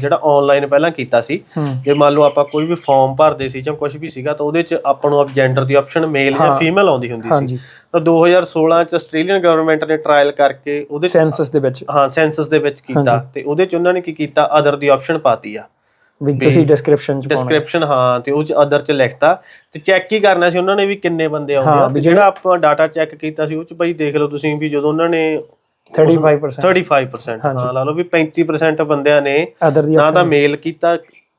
Speaker 2: ਜਿਹੜਾ ਆਨਲਾਈਨ ਪਹਿਲਾਂ ਕੀਤਾ ਸੀ ਜੇ ਮੰਨ ਲਓ ਆਪਾਂ ਕੋਈ ਵੀ ਫਾਰਮ ਭਰਦੇ ਸੀ ਜਾਂ ਕੁਝ ਵੀ ਸੀਗਾ ਤਾਂ ਉਹਦੇ 'ਚ ਆਪਾਂ ਨੂੰ ਜੈਂਡਰ ਦੀ ਆਪਸ਼ਨ ਮੇਲ ਜਾਂ। ਫੀਮੇਲ ਆਉਂਦੀ ਹੁੰਦੀ ਸੀ। ਤਾਂ 2016 ਚ ਆਸਟ੍ਰੇਲੀਅਨ ਗਵਰਨਮੈਂਟ ਨੇ ਟ੍ਰਾਇਲ ਕਰਕੇ ਉਹਦੇ
Speaker 1: ਸੈਂਸਸ ਦੇ ਵਿੱਚ।
Speaker 2: ਹਾਂ ਸੈਂਸਸ ਦੇ ਵਿੱਚ ਕੀਤਾ। ਤੇ ਉਹਦੇ 'ਚ ਉਹਨਾਂ ਨੇ ਕੀ ਕੀਤਾ? ਅਦਰ ਦੀ ਆਪਸ਼ਨ ਪਾਤੀ ਆ।
Speaker 1: ਵੀ ਤੁਸੀਂ ਡਿਸਕ੍ਰਿਪਸ਼ਨ ਚ ਪਾਉਣਾ।
Speaker 2: ਡਿਸਕ੍ਰਿਪਸ਼ਨ ਹਾਂ ਤੇ ਉਹ ਚ ਅਦਰ ਚ ਲਿਖਤਾ। ਤੇ ਚੈੱਕ ਹੀ ਕਰਨਾ ਸੀ ਉਹਨਾਂ ਨੇ ਵੀ ਕਿੰਨੇ ਬੰਦੇ ਆਉਂਦੇ ਆ। ਜਿਹੜਾ ਆਪਾਂ ਡਾਟਾ ਚੈੱਕ ਕੀਤਾ ਸੀ ਉਹ ਚ ਬਈ ਦੇਖ ਲਓ ਤੁਸੀਂ ਵੀ ਜਦੋਂ ਉਹਨਾਂ ਨੇ
Speaker 1: 35%
Speaker 2: 35% ਹਾਂ ਲਾ ਲਓ ਵੀ 35% ਬੰਦਿਆਂ ਨੇ ਨਾ ਤਾਂ ਮੇਲ ਕੀਤਾ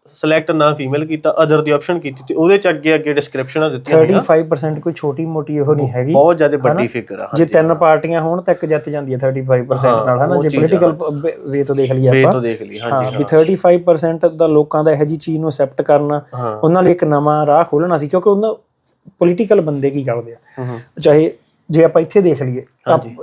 Speaker 2: ਸਿਲੈਕਟ ਨਾ ਫੀਮੇਲ ਕੀਤਾ ਅਦਰ ਦੀ ਆਪਸ਼ਨ ਕੀਤੀ ਤੇ ਉਹਦੇ ਚ ਅੱਗੇ ਅੱਗੇ ਡਿਸਕ੍ਰਿਪਸ਼ਨਾਂ ਦਿੱਤੀਆਂ ਹੋਈਆਂ
Speaker 1: 35% ਕੋਈ ਛੋਟੀ ਮੋਟੀ ਉਹ ਨਹੀਂ ਹੈਗੀ।
Speaker 2: ਬਹੁਤ ਜ਼ਿਆਦਾ ਵੱਡੀ ਫਿਗਰ ਆ
Speaker 1: ਜੇ ਤਿੰਨ ਪਾਰਟੀਆਂ ਹੋਣ ਤਾਂ ਇੱਕ ਜਿੱਤ ਜਾਂਦੀ ਹੈ 35% ਨਾਲ ਹਨਾ? ਜੇ ਪੋਲੀਟੀਕਲ ਵੇ ਤੋਂ ਦੇਖ ਲਈਏ
Speaker 2: ਵੇ
Speaker 1: ਆਪਾਂ।
Speaker 2: ਤੋਂ ਦੇਖ ਲਈ
Speaker 1: ਹਾਂ
Speaker 2: ਹਾਂਜੀ
Speaker 1: ਵੀ 35% ਦਾ ਲੋਕਾਂ ਦਾ ਇਹੋ ਜੀ ਚੀਜ਼ ਨੂੰ ਅਸੈਪਟ ਕਰਨਾ ਉਹਨਾਂ ਲਈ ਇੱਕ ਨਵਾਂ ਰਾਹ ਖੋਲਣਾ ਸੀ ਕਿਉਂਕਿ ਉਹਨਾਂ ਪੋਲੀਟੀਕਲ ਬੰਦੇ ਕੀ ਕਰਦੇ ਆ? ਚਾਹੇ ਜੇ ਆਪਾਂ ਇੱਥੇ ਦੇਖ ਲਈਏ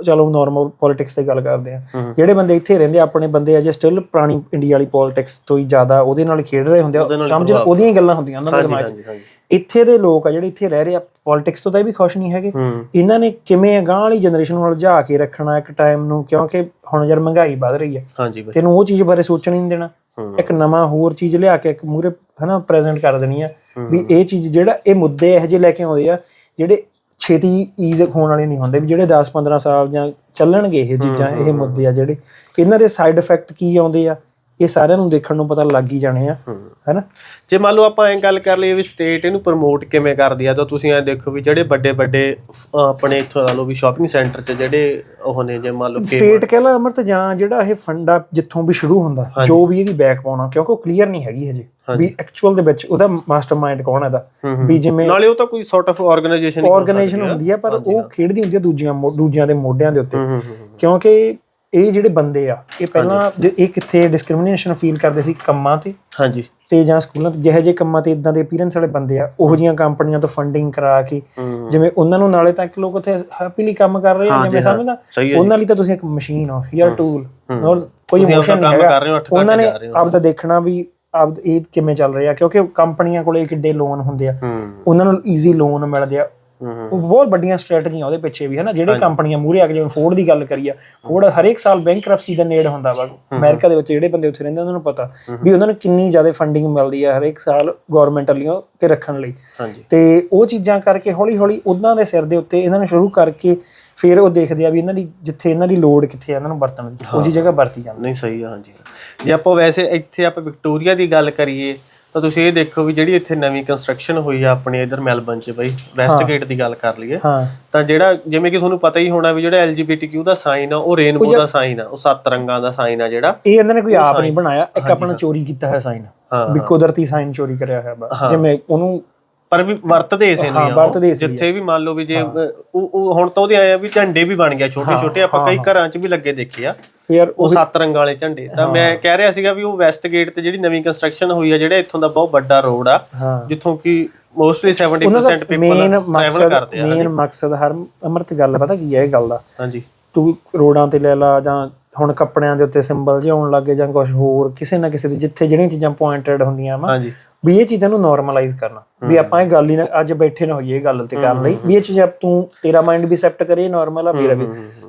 Speaker 1: ਚਲੋ ਨਾਰਮਲ ਪੋਲਿਟਿਕਸ ਦੀ ਗੱਲ ਕਰਦੇ ਆ। ਜਿਹੜੇ ਬੰਦੇ ਇੱਥੇ ਰਹਿੰਦੇ ਆਪਣੇ ਬੰਦੇ ਅਜੇ ਸਟਿਲ ਪੁਰਾਣੀ ਇੰਡੀਆ ਵਾਲੀ ਪੋਲਿਟਿਕਸ ਤੋਂ ਹੀ ਜ਼ਿਆਦਾ ਉਹਦੇ ਨਾਲ ਖੇਡ ਰਹੇ ਹੁੰਦੇ ਆ ਸਮਝ ਉਹਦੀਆਂ ਹੀ ਗੱਲਾਂ ਹੁੰਦੀਆਂ ਉਹਨਾਂ ਦੇ ਦਿਮਾਗ 'ਚ। ਇੱਥੇ ਦੇ ਲੋਕ ਆ ਜਿਹੜੇ ਇੱਥੇ ਰਹਿ ਰਹੇ ਆ ਪੋਲਿਟਿਕਸ ਤੋਂ ਤਾਂ ਇਹ ਵੀ ਖੁਸ਼ ਨਹੀਂ ਹੈਗੇ। ਇਹਨਾਂ ਨੇ ਕਿਵੇਂ ਅਗਾਂਹ ਵਾਲੀ ਜਨਰੇਸ਼ਨ ਨੂੰ ਉਲਝਾ ਕੇ ਰੱਖਣਾ ਇੱਕ ਟਾਈਮ ਨੂੰ ਕਿਉਂਕਿ ਹੁਣ ਯਾਰ ਮਹਿੰਗਾਈ ਵੱਧ ਰਹੀ ਹੈ ਤੈਨੂੰ ਉਹ ਚੀਜ਼ ਬਾਰੇ ਸੋਚਣ ਹੀ ਨਹੀਂ ਦੇਣਾ। ਇੱਕ ਨਵਾਂ ਹੋਰ ਚੀਜ਼ ਲਿਆ ਕੇ ਇੱਕ ਮੂਰੇ ਹਨਾ ਪ੍ਰੈਜ਼ੈਂਟ ਕਰ ਦੇਣੀ ਆ ਵੀ ਇਹ ਚੀਜ਼ ਜਿਹੜਾ ਇਹ ਮੁੱਦੇ ਇਹੋ ਜਿਹੇ ਲੈ ਕੇ ਆਉਂਦੇ ਆ ਜਿਹੜੇ ਛੇਤੀ ਈਜ਼ ਹੋਣ ਵਾਲੇ ਨਹੀਂ ਹੁੰਦੇ ਵੀ ਜਿਹੜੇ 10 15 ਸਾਲ ਜਾਂ ਚੱਲਣਗੇ ਇਹ ਚੀਜ਼ਾਂ ਇਹ ਮੁੱਦੇ ਆ ਜਿਹੜੇ ਇਹਨਾਂ ਦੇ ਸਾਈਡ ਇਫੈਕਟ ਕੀ ਆਉਂਦੇ ਆ ਇਹ ਸਾਰਿਆਂ ਨੂੰ ਦੇਖਣ ਨੂੰ ਪਤਾ ਲੱਗ ਹੀ ਜਾਣੇ ਆ ਹੈਨਾ?
Speaker 2: ਜੇ ਮੰਨ ਲਓ ਆਪਾਂ ਐਂ ਗੱਲ ਕਰ ਲਈਏ ਵੀ ਸਟੇਟ ਇਹਨੂੰ ਪ੍ਰਮੋਟ ਕਿਵੇਂ ਕਰਦੀ ਆ ਤਾਂ ਤੁਸੀਂ ਐ ਦੇਖੋ ਵੀ ਜਿਹੜੇ ਵੱਡੇ ਵੱਡੇ ਆਪਣੇ ਇੱਥੋਂ ਲਾ ਲਓ ਵੀ ਸ਼ਾਪਿੰਗ ਸੈਂਟਰ 'ਚ ਜਿਹੜੇ ਉਹ ਨੇ ਜੇ ਮੰਨ ਲਓ
Speaker 1: ਸਟੇਟ ਕਹਿ ਲਾ ਅਮਰਤ ਜਾਂ ਜਿਹੜਾ ਇਹ ਫੰਡਾ ਜਿੱਥੋਂ ਵੀ ਸ਼ੁਰੂ ਹੁੰਦਾ ਜੋ ਵੀ ਇਹਦੀ ਬੈਕ ਪਾਉਣਾ ਕਿਉਂਕਿ ਉਹ ਕਲੀਅਰ ਨਹੀਂ ਹੈਗੀ ਹਜੇ। ਵੀ ਐਕਚੁਅਲ ਦੇ ਵਿੱਚ ਉਹਦਾ ਮਾਸਟਰਮਾਈਂਡ ਕੌਣ ਹੈ ਦਾ
Speaker 2: ਹੂੰ ਹੂੰ।
Speaker 1: ਵੀ ਜਿਵੇਂ
Speaker 2: ਨਾਲੇ ਉਹ ਤਾਂ ਕੋਈ ਸੌਰਟ ਆਫ ਆਰਗੇਨਾਈਜੇਸ਼ਨ
Speaker 1: ਆਰਗੇਨਾਈਜੇਸ਼ਨ ਹੁੰਦੀ ਆ ਪਰ ਉਹ ਖੇਡਦੀ ਹੁੰਦੀ ਆ ਦੂਜੀਆਂ ਦੂਜਿਆਂ ਦੇ ਮੋਢਿਆਂ ਦੇ ਉੱਤੇ।
Speaker 2: ਹੂੰ ਹੂੰ ਹੂੰ
Speaker 1: ਕਿਉਂਕਿ ਇਹ ਜਿਹੜੇ ਬੰਦੇ ਆ ਇਹ ਪਹਿਲਾਂ ਇਹ ਕਿੱਥੇ ਡਿਸਕ੍ਰਿਮੀਨੇਸ਼ਨ ਫੀਲ ਕਰਦੇ ਸੀ ਕੰਮਾਂ ਤੇ
Speaker 2: ਹਾਂਜੀ।
Speaker 1: ਤੇ ਜਾਂ ਸਕੂਲਾਂ ਤੇ ਜਿਹੇ ਜਿਹੇ ਕੰਮਾਂ ਤੇ ਇਦਾਂ ਦੇ ਅਪੀਅਰੈਂਸ ਵਾਲੇ ਬੰਦੇ ਆ ਉਹੋ ਜੀਆਂ ਕੰਪਨੀਆਂ ਤੋਂ ਫੰਡਿੰਗ ਕਰਾ ਕੇ
Speaker 2: ਹੂੰ
Speaker 1: ਜਿਵੇਂ ਉਹਨਾਂ ਨੂੰ ਨਾਲੇ ਤਾਂ ਇੱਕ ਲੋਕ ਉੱਥੇ ਹੈਪੀਲੀ ਕੰਮ ਕਰ ਰਹੇ ਆ ਜਿਵੇਂ ਸਮਝਦਾ
Speaker 2: ਹੈ।
Speaker 1: ਉਹਨਾਂ ਲਈ ਤਾਂ ਤੁਸੀਂ ਇੱਕ ਮਸ਼ੀਨ ਹੋ ਯਾਰ ਟੂਲ ਔਰ ਕੋਈ ਇਮੋਸ਼ਨ ਨਹੀਂ
Speaker 2: ਕੰਮ
Speaker 1: ਹੈਗਾ।
Speaker 2: ਕਰ ਰਹੇ ਹੋ 8
Speaker 1: ਉਹਨਾਂ ਨੇ
Speaker 2: ਜਾ ਰਹੇ ਹੋ।
Speaker 1: ਆਪ ਦਾ ਦੇਖਣਾ ਵੀ ਆਪ ਇਹ ਕਿਵੇਂ ਚੱਲ ਰਿਹਾ? ਕਿਉਂਕਿ ਕੰਪਨੀਆਂ ਕੋਲੇ ਕਿੱਡੇ ਲੋਨ ਹੁੰਦੇ ਆ। ਉਹਨਾਂ ਨੂੰ ਈਜ਼ੀ ਲੋਨ ਮਿਲਦੇ ਆ। ਉਹ ਬਹੁਤ ਵੱਡੀਆਂ ਸਟ੍ਰੈਟਜੀਆਂ ਉਹਦੇ ਪਿੱਛੇ ਵੀ ਹਨਾ? ਜਿਹੜੇ ਕੰਪਨੀਆਂ ਮੂਰੇ ਆ ਕੇ ਜਿਵੇਂ ਫੋਰਡ ਦੀ ਗੱਲ ਕਰੀਏ ਫੋਰਡ ਹਰੇਕ ਸਾਲ ਬੈਂਕਰਪਸੀ ਦਾ ਨੇੜ ਹੁੰਦਾ ਵਾ। ਅਮਰੀਕਾ ਦੇ ਵਿੱਚ ਜਿਹੜੇ ਬੰਦੇ ਉੱਥੇ ਰਹਿੰਦੇ ਉਹਨਾਂ ਨੂੰ ਪਤਾ ਵੀ ਉਹਨਾਂ ਨੂੰ ਕਿੰਨੀ ਜ਼ਿਆਦਾ ਫੰਡਿੰਗ ਮਿਲਦੀ ਆ ਹਰੇਕ ਸਾਲ ਗਵਰਨਮੈਂਟ ਵੱਲੋਂ ਕਿ ਰੱਖਣ ਲਈ। ਤੇ ਉਹ ਚੀਜ਼ਾਂ ਕਰਕੇ ਹੌਲੀ ਹੌਲੀ ਉਹਨਾਂ ਦੇ ਸਿਰ ਦੇ ਉੱਤੇ ਇਹਨਾਂ ਨੂੰ ਸ਼ੁਰੂ ਕਰਕੇ ਫਿਰ ਉਹ ਦੇਖਦੇ ਆ ਵੀ ਇਹਨਾਂ ਦੀ ਜਿੱਥੇ ਇਹਨਾਂ ਦੀ ਲੋੜ ਕਿੱਥੇ ਆ ਇਹਨਾਂ ਨੂੰ ਵਰਤਣ ਦੀ ਉਹ ਜੀ ਜਗ੍ਹਾ ਵਰਤੀ ਜਾਂਦੀ।
Speaker 2: ਨਹੀਂ ਸਹੀ ਆ ਹਾਂਜੀ। ਜੇ ਆਪਾਂ ਵੈਸੇ ਇੱਥੇ ਆਪਾਂ ਵਿਕਟੋਰੀਆ ਦੀ ਗੱਲ ਕਰੀਏ ਤਾਂ ਤੁਸੀਂ ਇਹ ਦੇਖੋ ਵੀ ਜਿਹੜੀ ਇੱਥੇ ਨਵੀਂ ਕੰਸਟਰਕਸ਼ਨ ਹੋਈ ਆ ਆਪਣੇ ਇਧਰ ਮੈਲਬਨ 'ਚ ਬਈ ਵੈਸਟ ਗੇਟ ਦੀ ਗੱਲ ਕਰ ਲਈਏ ਤਾਂ ਜਿਹੜਾ ਜਿਵੇਂ ਕਿ ਤੁਹਾਨੂੰ ਪਤਾ ਹੀ ਹੋਣਾ ਵੀ ਜਿਹੜਾ LGBTQ ਦਾ ਸਾਈਨ ਆ ਉਹ ਰੇਨਬੋ ਦਾ ਸਾਈਨ ਆ ਉਹ ਸੱਤ ਰੰਗਾਂ ਦਾ ਸਾਈਨ ਆ ਜਿਹੜਾ।
Speaker 1: ਇਹ ਇਹਨਾਂ ਨੇ ਕੋਈ ਆਪ ਨਹੀਂ ਬਣਾਇਆ ਇੱਕ ਆਪਣਾ ਚੋਰੀ ਕੀਤਾ ਹੋਇਆ ਸਾਈਨ ਵੀ ਕੁਦਰਤੀ ਸਾਈਨ ਚੋਰੀ ਕਰਿਆ ਹੋਇਆ ਜਿਵੇਂ ਉਹਨੂੰ
Speaker 2: ਪਰ ਵੀ ਵਰਤਦੇ ਇਸੇ ਨੂੰ
Speaker 1: ਹਾਂ,
Speaker 2: ਆ।
Speaker 1: ਵਰਤਦੇ ਇਸ ਲਈ
Speaker 2: ਜਿੱਥੇ ਵੀ ਮੰਨ ਲਓ ਵੀ ਜੇ ਉਹ ਉਹ ਹੁਣ ਤਾਂ ਉਹਦੇ ਆਏ ਆ ਵੀ ਝੰਡੇ ਵੀ ਬਣ ਗਿਆ ਛੋਟੇ ਛੋਟੇ ਆਪਾਂ ਕਈ ਘਰਾਂ 'ਚ ਵੀ ਲੱਗੇ ਦੇਖੇ ਆ।
Speaker 1: ਯਾਰ
Speaker 2: ਉਹ ਸੱਤ ਰੰਗਾਂ ਵਾਲੇ ਝੰਡੇ। ਤਾਂ ਮੈਂ ਕਹਿ ਰਿਹਾ ਸੀਗਾ ਵੀ ਉਹ ਵੈਸਟ ਗੇਟ ਤੇ ਜਿਹੜੀ ਨਵੀਂ ਕੰਸਟਰਕਸ਼ਨ ਹੋਈ ਆ ਜਿਹੜਾ ਇੱਥੋਂ ਦਾ ਬਹੁਤ ਵੱਡਾ ਰੋਡ ਆ
Speaker 1: ਹਾਂ।
Speaker 2: ਜਿੱਥੋਂ ਕਿ ਮੋਸਟਲੀ 70%
Speaker 1: ਮੇਨ
Speaker 2: ਪੀਪਲ ਟਰੈਵਲ
Speaker 1: ਮਕਸਦ
Speaker 2: ਕਰਦੇ ਆ
Speaker 1: ਮੇਨ ਮਕਸਦ ਹਰ ਅਮਰਤ ਗੱਲ ਪਤਾ ਕੀ ਹੈ ਇਹ ਗੱਲ ਦਾ?
Speaker 2: ਹਾਂਜੀ।
Speaker 1: ਤੂੰ ਰੋਡਾਂ ਤੇ ਲੈ ਲਾ ਜਾਂ ਹੁਣ ਕੱਪੜਿਆਂ ਦੇ ਉੱਤੇ ਸਿੰਬਲ ਜਿਹਾ ਆਉਣ ਲੱਗੇ ਜਾਂ ਕੁਝ ਹੋਰ ਕਿਸੇ ਨਾ ਕਿਸੇ ਦੇ ਜਿੱਥੇ ਜਿਹੜੀਆਂ ਚੀਜ਼ਾਂ ਪੁਆਇੰਟਡ ਹੁੰਦੀਆਂ ਵਾ
Speaker 2: ਹਾਂਜੀ।
Speaker 1: ਵੀ ਇਹ ਚੀਜ਼ਾਂ ਨੂੰ ਨਾਰਮਲਾਈਜ਼ ਕਰਨਾ। ਵੀ ਆਪਾਂ ਇਹ ਗੱਲ ਹੀ ਨਾ ਅੱਜ ਬੈਠੇ ਨਾ ਹੋਈਏ ਇਹ ਗੱਲ ਤੇ ਕਰਨ ਲਈ ਵੀ ਇਹ ਚੀਜ਼ ਆਪ ਤੂੰ ਤੇਰਾ ਮਾਈਂਡ ਵੀ ਐਕਸੈਪਟ ਕਰੇ ਨਾਰਮਲ ਆ ਮੇਰਾ ਵੀ।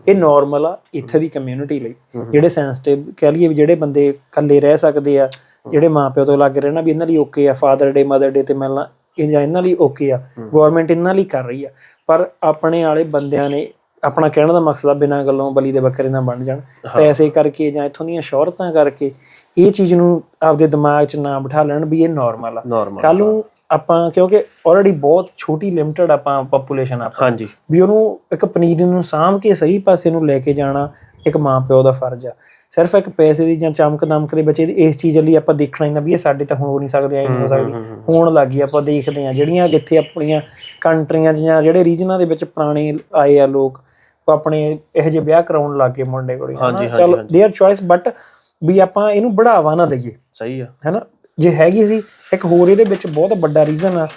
Speaker 1: ਇਹ ਨਾਰਮਲ ਆ ਇੱਥੇ ਦੀ ਕਮਿਊਨਿਟੀ ਲਈ। ਜਿਹੜੇ ਸੈਂਸਿਟਿਵ ਕਹਿ ਲਈਏ ਵੀ ਜਿਹੜੇ ਬੰਦੇ ਇਕੱਲੇ ਰਹਿ ਸਕਦੇ ਆ ਜਿਹੜੇ ਮਾਪਿਓ ਤੋਂ ਲੱਗ ਰਹਿਣਾ ਵੀ ਇਹਨਾਂ ਲਈ ਓਕੇ ਆ ਫਾਦਰ ਡੇ ਮਦਰ ਡੇ ਤੇ ਮਿਲਣਾ ਇਹ ਜਾਂ ਇਹਨਾਂ ਲਈ ਓਕੇ ਆ। ਗਵਰਨਮੈਂਟ ਇਹਨਾਂ ਲਈ ਕਰ ਰਹੀ ਆ। ਪਰ ਆਪਣੇ ਵਾਲੇ ਬੰਦਿਆਂ ਨੇ ਆਪਣਾ ਕਹਿਣ ਦਾ ਮਕਸਦ ਆ ਬਿਨਾਂ ਗੱਲੋਂ ਬਲੀ ਦੇ ਬੱਕਰੇ ਨਾ ਬਣ ਜਾਣ। ਪੈਸੇ ਕਰਕੇ ਜਾਂ ਇਥੋਂ ਦੀਆਂ ਸ਼ੌਹਰਤਾਂ ਕਰਕੇ ਇਹ ਚੀਜ਼ ਨੂੰ ਆਪਦੇ ਦਿਮਾਗ 'ਚ ਨਾ ਬਿਠਾ ਲੈਣ ਵੀ ਇਹ ਨਾਰਮਲ ਆ। ਕੱਲ ਨੂੰ ਆਪਾਂ ਕਿਉਂਕਿ ਆਲਰੇਡੀ ਬਹੁਤ ਛੋਟੀ ਲਿਮਟਿਡ ਆਪਾਂ ਪੋਪੂਲੇਸ਼ਨ ਆ
Speaker 2: ਹਾਂਜੀ।
Speaker 1: ਵੀ ਉਹਨੂੰ ਇੱਕ ਪਨੀਰੀ ਨੂੰ ਸਾਂਭ ਕੇ ਸਹੀ ਪਾਸੇ ਨੂੰ ਲੈ ਕੇ ਜਾਣਾ ਇੱਕ ਮਾਂ ਪਿਓ ਦਾ ਫਰਜ਼ ਆ। ਸਿਰਫ ਇੱਕ ਪੈਸੇ ਦੀ ਜਾਂ ਚਮਕ ਦਮਕ ਦੇ ਬੱਚੇ ਦੀ ਇਸ ਚੀਜ਼ ਲਈ ਆਪਾਂ ਦੇਖਣਾ ਹੀ ਨਾ ਵੀ ਇਹ ਸਾਡੇ ਤਾਂ ਹੋ ਨਹੀਂ ਸਕਦੇ ਐ ਨਹੀਂ ਹੋ ਸਕਦੀ। ਹੋਣ ਲੱਗੀ ਆਪਾਂ ਦੇਖਦੇ ਆ ਜਿਹੜੀਆਂ ਜਿੱਥੇ ਆਪਣੀਆਂ ਕੰਟਰੀਆਂ ਜਾਂ ਜਿਹੜੇ ਰੀਜਨਾਂ ਦੇ ਵਿੱਚ ਪੁਰਾਣੇ ਆਏ ਆ ਲੋਕ ਆਪਣੇ ਇਹੋ ਜਿਹੇ ਵਿਆਹ ਕਰਾਉਣ ਲੱਗ ਗਏ ਮੁੰਡੇ ਕੋਲੇ
Speaker 2: ਹਾਂਜੀ, ਹਾਂਜੀ,
Speaker 1: ਚਲੋ
Speaker 2: ਹਾਂਜੀ।
Speaker 1: देयर ਚੋਇਸ ਬਟ ਵੀ ਆਪਾਂ ਇਹਨੂੰ ਬੜਾਵਾ ਨਾ ਦਈਏ
Speaker 2: ਸਹੀ ਆ
Speaker 1: ਹੈਨਾ ਜੇ ਹੈਗੀ ਸੀ ਇੱਕ ਹੋਰ ਇਹਦੇ ਵਿੱਚ ਬਹੁਤ ਵੱਡਾ ਰੀਜ਼ਨ ਆ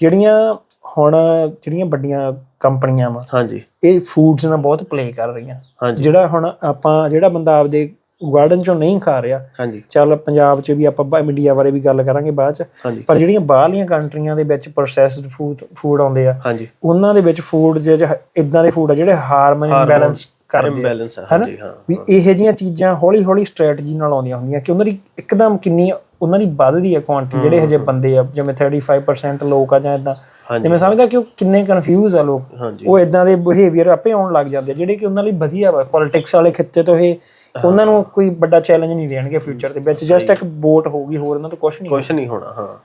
Speaker 1: ਜਿਹੜੀਆਂ ਹੁਣ ਜਿਹੜੀਆਂ ਵੱਡੀਆਂ ਕੰਪਨੀਆਂ ਵਾ
Speaker 2: ਹਾਂਜੀ
Speaker 1: ਇਹ ਫੂਡਸ ਨਾਲ ਬਹੁਤ ਪਲੇ ਕਰ ਰਹੀਆਂ
Speaker 2: ਹਾਂਜੀ
Speaker 1: ਜਿਹੜਾ ਹੁਣ ਆਪਾਂ ਜਿਹੜਾ ਬੰਦਾ ਆਪਦੇ ਗਾਰਡਨ ਚੋਂ ਨਹੀਂ ਖਾ ਰਿਹਾ।
Speaker 2: ਹਾਂਜੀ।
Speaker 1: ਚੱਲ ਪੰਜਾਬ 'ਚ ਵੀ ਆਪਾਂ ਇੰਡੀਆ ਬਾਰੇ ਵੀ ਗੱਲ ਕਰਾਂਗੇ ਬਾਅਦ 'ਚ। ਪਰ ਜਿਹੜੀਆਂ ਬਾਹਰਲੀਆਂ ਕੰਟਰੀਆਂ ਦੇ ਵਿੱਚ ਪ੍ਰੋਸੈਸਡ ਫੂਡ ਫੂਡ ਆਉਂਦੇ ਆ ਉਹਨਾਂ ਦੇ ਵਿੱਚ ਫੂਡ ਜਿਹੜੇ ਇਦਾਂ ਦੇ ਫੂਡ ਆ ਜਿਹੜੇ ਹਾਰਮੋਨ ਇੰਬੈਲੈਂਸ ਕਰਦੇ ਆ।
Speaker 2: ਇੰਬੈਲੈਂਸ ਹੈ ਹਾਂਜੀ ਹਾਂ
Speaker 1: ਵੀ ਇਹੋ ਜਿਹੀਆਂ ਚੀਜ਼ਾਂ ਹੌਲੀ ਹੌਲੀ ਸਟ੍ਰੈਟਜੀ ਨਾਲ ਆਉਂਦੀਆਂ ਹੁੰਦੀਆਂ ਕਿ ਉਹਨਾਂ ਦੀ ਇੱਕਦਮ ਕਿੰਨੀ ਉਹਨਾਂ ਦੀ ਵੱਧਦੀ ਆ ਕੁਆਂਟੀ ਜਿਹੜੇ ਹਜੇ ਬੰਦੇ ਆ ਜਿਵੇਂ 35% ਲੋਕ ਆ ਜਾਂ ਇਦਾਂ ਤੇ ਮੈਂ ਸਮਝਦਾ ਕਿ ਉਹ ਕਿੰਨੇ ਕਨਫਿਊਜ਼ ਆ ਲੋਕ। ਉਹ ਇਦਾਂ ਦੇ ਬਿਹੇਵੀਅਰ ਆਪੇ ਆਉਣ ਲੱਗ ਜਾਂਦੇ ਆ ਜਿਹੜੇ ਕਿ ਉਹਨਾਂ ਲਈ ਵਧੀਆ ਵਾ ਪੋਲਿਟਿਕਸ ਵਾਲੇ ਖਿੱਤੇ ਤੋਂ ਇਹ ਉਹਨਾਂ ਨੂੰ ਕੋਈ ਵੱਡਾ ਚੈਲੰਜ ਨਹੀਂ ਦੇਣਗੇ ਫਿਊਚਰ ਦੇ ਵਿੱਚ ਜਸਟ ਇੱਕ ਵੋਟ ਹੋਊਗੀ ਹੋਰ ਉਹਨਾਂ ਤੋਂ ਕੁਝ ਨਹੀਂ
Speaker 2: ਕੁਝ ਨਹੀਂ ਹੋਣਾ ਹਾਂ।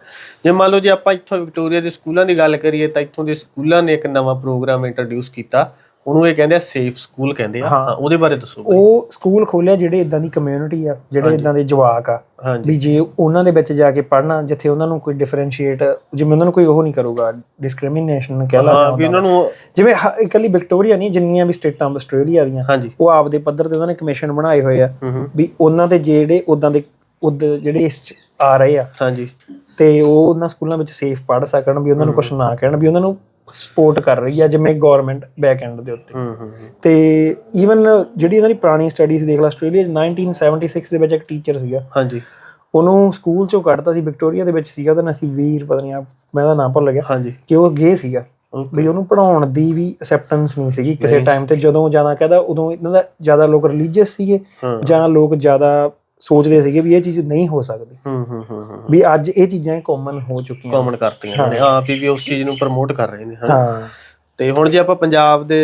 Speaker 2: ਜੇ ਮੰਨ ਲਓ ਜੇ ਆਪਾਂ ਇੱਥੋਂ ਵਿਕਟੋਰੀਆ ਦੇ ਸਕੂਲਾਂ ਦੀ ਗੱਲ ਕਰੀਏ ਤਾਂ ਇੱਥੋਂ ਦੇ ਸਕੂਲਾਂ ਨੇ ਇੱਕ ਨਵਾਂ ਪ੍ਰੋਗਰਾਮ ਇੰਟਰੋਡਿਊਸ ਕੀਤਾ। ਉਹਨੂੰ ਇਹ ਕਹਿੰਦੇ ਆ ਸੇਫ ਸਕੂਲ ਕਹਿੰਦੇ ਆ। ਹਾਂ। ਉਹਦੇ ਬਾਰੇ ਦੱਸੋ ਬਾਈ।
Speaker 1: ਉਹ ਸਕੂਲ ਖੋਲਿਆ ਜਿਹੜੇ ਇਦਾਂ ਦੀ ਕਮਿਊਨਿਟੀ ਆ ਜਿਹੜੇ ਇਦਾਂ ਦੇ ਜਵਾਕ ਆ
Speaker 2: ਹਾਂਜੀ।
Speaker 1: ਵੀ ਜੇ ਉਹਨਾਂ ਦੇ ਵਿੱਚ ਜਾ ਕੇ ਪੜ੍ਹਨਾ ਜਿੱਥੇ ਉਹਨਾਂ ਨੂੰ ਕੋਈ ਡਿਫਰੈਂਸ਼ੀਏਟ ਜਿਵੇਂ ਉਹਨਾਂ ਨੂੰ ਕੋਈ ਉਹ ਨਹੀਂ ਕਰੂਗਾ ਡਿਸਕ੍ਰਿਮੀਨੇਸ਼ਨ ਕਹਿ ਲਾ
Speaker 2: ਹਾਂ ਵੀ ਉਹਨਾਂ ਨੂੰ।
Speaker 1: ਜਿਵੇਂ ਹ- ਇਕੱਲੀ ਵਿਕਟੋਰੀਆ ਨਹੀਂ ਜਿੰਨੀਆਂ ਵੀ ਸਟੇਟਾਂ ਆਸਟ੍ਰੇਲੀਆ ਦੀਆਂ
Speaker 2: ਹਾਂਜੀ।
Speaker 1: ਉਹ ਆਪਦੇ ਪੱਧਰ ਤੇ ਉਹਨਾਂ ਨੇ ਕਮਿਸ਼ਨ ਬਣਾਏ ਹੋਏ ਆ
Speaker 2: ਹੂੰ ਹੂੰ।
Speaker 1: ਵੀ ਉਹਨਾਂ ਦੇ ਜਿਹੜੇ ਉਦਾਂ ਦੇ ਉਦ ਜਿਹੜੇ ਇਸ 'ਚ ਆ ਰਹੇ ਆ
Speaker 2: ਹਾਂਜੀ।
Speaker 1: ਤੇ ਉਹ ਉਹਨਾਂ ਸਕੂਲਾਂ ਵਿੱਚ ਸੇਫ ਪੜ੍ਹ ਸਕਣ ਵੀ ਉਹਨਾਂ ਨੂੰ ਕੁਝ ਨਾ ਕਹਿਣ ਵੀ ਉਹਨਾਂ ਨੂੰ ਸਪੋਰਟ ਕਰ ਰਹੀ ਆ ਜਿਵੇਂ ਗਵਰਨਮੈਂਟ ਬੈਕ ਐਂਡ ਦੇ ਉੱਤੇ।
Speaker 2: ਹੂੰ ਹੂੰ ਹੂੰ।
Speaker 1: ਤੇ ਈਵਨ ਜਿਹੜੀ ਇਹਨਾਂ ਦੀ ਪੁਰਾਣੀ ਸਟੱਡੀਜ਼ ਦੇਖ ਲਾ ਆਸਟ੍ਰੇਲੀਆ 'ਚ 1976 ਦੇ ਵਿੱਚ ਇੱਕ ਟੀਚਰ ਸੀਗਾ।
Speaker 2: ਹਾਂਜੀ।
Speaker 1: ਉਹਨੂੰ ਸਕੂਲ ਚੋਂ ਕੱਢਤਾ ਸੀ ਵਿਕਟੋਰੀਆ ਦੇ ਵਿੱਚ ਸੀਗਾ ਉਹਦਾ ਨਾਂ ਸੀ ਵੀਰ ਪਤਾ ਨਹੀਂ ਆ ਮੈਂ ਉਹਦਾ ਨਾਮ ਭੁੱਲ ਗਿਆ।
Speaker 2: ਹਾਂਜੀ।
Speaker 1: ਕਿ ਉਹ ਗੇ ਸੀਗਾ। ਵੀ ਉਹਨੂੰ ਪੜਾਉਣ ਦੀ ਵੀ ਅਸੈਪਟੈਂਸ ਨਹੀਂ ਸੀਗੀ ਕਿਸੇ ਟਾਈਮ ਤੇ ਜਦੋਂ ਜ਼ਿਆਦਾ ਕਹਦਾ ਉਦੋਂ ਇਹਨਾਂ ਦਾ ਜ਼ਿਆਦਾ ਲੋਕ ਰਿਲੀਜੀਅਸ ਸੀਗੇ ਜਾਂ ਲੋਕ ਜ਼ਿਆਦਾ ਸੋਚਦੇ ਸੀਗੇ ਵੀ ਇਹ ਚੀਜ਼ ਨਹੀਂ ਹੋ ਸਕਦੀ।
Speaker 2: ਹੂੰ ਹੂੰ ਹੂੰ
Speaker 1: ਵੀ ਅੱਜ ਇਹ ਚੀਜ਼ਾਂ ਕਾਮਨ ਹੋ ਚੁੱਕੀਆਂ
Speaker 2: ਕਾਮਨ ਕਰਤੀਆਂ ਨੇ ਹਾਂ ਵੀ ਵੀ ਉਸ ਚੀਜ਼ ਨੂੰ ਪ੍ਰਮੋਟ ਕਰ ਰਹੇ ਨੇ ਹਾਂ। ਤੇ ਹੁਣ ਜੇ ਆਪਾਂ ਪੰਜਾਬ ਦੇ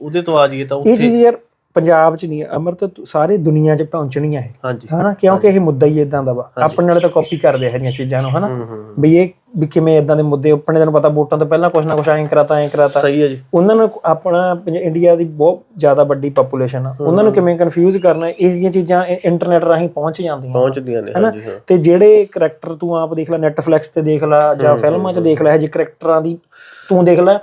Speaker 2: ਉਹਦੇ ਤੋਂ ਆ ਜਾਈਏ ਤਾਂ
Speaker 1: ਇਹ ਚੀਜ਼ ਯਾਰ ਪੰਜਾਬ 'ਚ ਨਹੀਂ ਅਮਰਤ ਸਾਰੇ ਦੁਨੀਆ 'ਚ ਪਹੁੰਚਣੀ ਹੈ
Speaker 2: ਹਾਂਜੀ।
Speaker 1: ਹਨਾ? ਕਿਉਂਕਿ ਇਹ ਮੁੱਦਾ ਹੀ ਇਦਾਂ ਦਾ ਵਾ। ਆਪਣੇ ਨਾਲੇ ਤਾਂ ਕਾਪੀ ਕਰਦੇ ਜਿਹੀਆਂ ਚੀਜ਼ਾਂ ਨੂੰ ਹਨਾ? ਵੀ ਇਹ ਵੀ ਕਿਵੇਂ ਇਦਾਂ ਦੇ ਮੁੱਦੇ ਆਪਣੇ ਤੈਨੂੰ ਪਤਾ ਵੋਟਾਂ ਤੋਂ ਪਹਿਲਾਂ ਕੁਝ ਨਾ ਕੁਝ ਐਂ ਕਰਾਤਾ ਐਂ ਕਰਾਤਾ।
Speaker 2: ਸਹੀ ਹੈ ਜੀ।
Speaker 1: ਉਹਨਾਂ ਨੂੰ ਆਪਣਾ ਇੰਡੀਆ ਦੀ ਬਹੁਤ ਜ਼ਿਆਦਾ ਵੱਡੀ ਪੋਪੂਲੇਸ਼ਨ ਆ। ਉਹਨਾਂ ਨੂੰ ਕਿਵੇਂ ਕਨਫਿਊਜ਼ ਕਰਨਾ ਇਹ ਜਿਹੀਆਂ ਚੀਜ਼ਾਂ ਇੰਟਰਨੈਟ ਰਾਹੀਂ ਪਹੁੰਚ ਜਾਂਦੀਆਂ।
Speaker 2: ਪਹੁੰਚਦੀਆਂ ਨੇ ਹਾਂਜੀ
Speaker 1: ਤੇ ਜਿਹੜੇ ਕਰੈਕਟਰ ਤੂੰ ਆਪ ਦੇਖ ਲੈ ਨੈਟਫਲਿਕਸ ਤੇ ਦੇਖ ਲੈ ਜਾਂ ਫਿਲਮਾਂ 'ਚ ਦੇਖ ਲੈ ਜਿਹੇ ਕਰੈਕਟਰਾਂ ਦੀ ਤੂੰ ਦੇਖ ਲੈ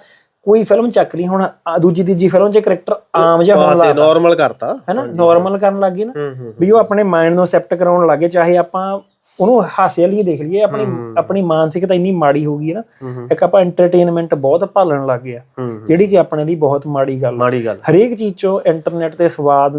Speaker 1: ਕੋਈ ਫਿਲਮ ਚੱਕ ਲਈ ਹੁਣ ਆ ਦੂਜੀ ਤੀਜੀ ਫਿਲਮ 'ਚ ਕਰੈਕਟਰ ਆਮ ਜਿਹਾ ਹੋਣ ਲੱਗ
Speaker 2: ਨਾਰਮਲ ਕਰਤਾ।
Speaker 1: ਹੈਨਾ ਨਾਰਮਲ ਕਰਨ ਲੱਗ ਗਈ ਨਾ। ਵੀ ਉਹ ਆਪਣੇ ਮਾਈਂਡ ਨੂੰ ਅਸੈਪਟ ਕਰਾਉਣ ਲੱਗੇ ਚਾਹੇ ਆਪਾਂ ਉਹਨੂੰ ਹਾਸੇ ਲਈ ਦੇਖ ਲਈਏ ਆਪਣੀ ਆਪਣੀ ਮਾਨਸਿਕਤਾ ਇੰਨੀ ਮਾੜੀ ਹੋ ਗਈ ਹੈ ਨਾ ਇੱਕ ਆਪਾਂ ਐਂਟਰਟੇਨਮੈਂਟ ਬਹੁਤ ਭਾਲਣ ਲੱਗ ਗਏ ਆ
Speaker 2: ਹੂੰ।
Speaker 1: ਜਿਹੜੀ ਕਿ ਆਪਣੇ ਲਈ ਬਹੁਤ ਮਾੜੀ ਗੱਲ
Speaker 2: ਮਾੜੀ ਗੱਲ।
Speaker 1: ਹਰੇਕ ਚੀਜ਼ ਚੋਂ ਇੰਟਰਨੈਟ ਤੇ ਸਵਾਦ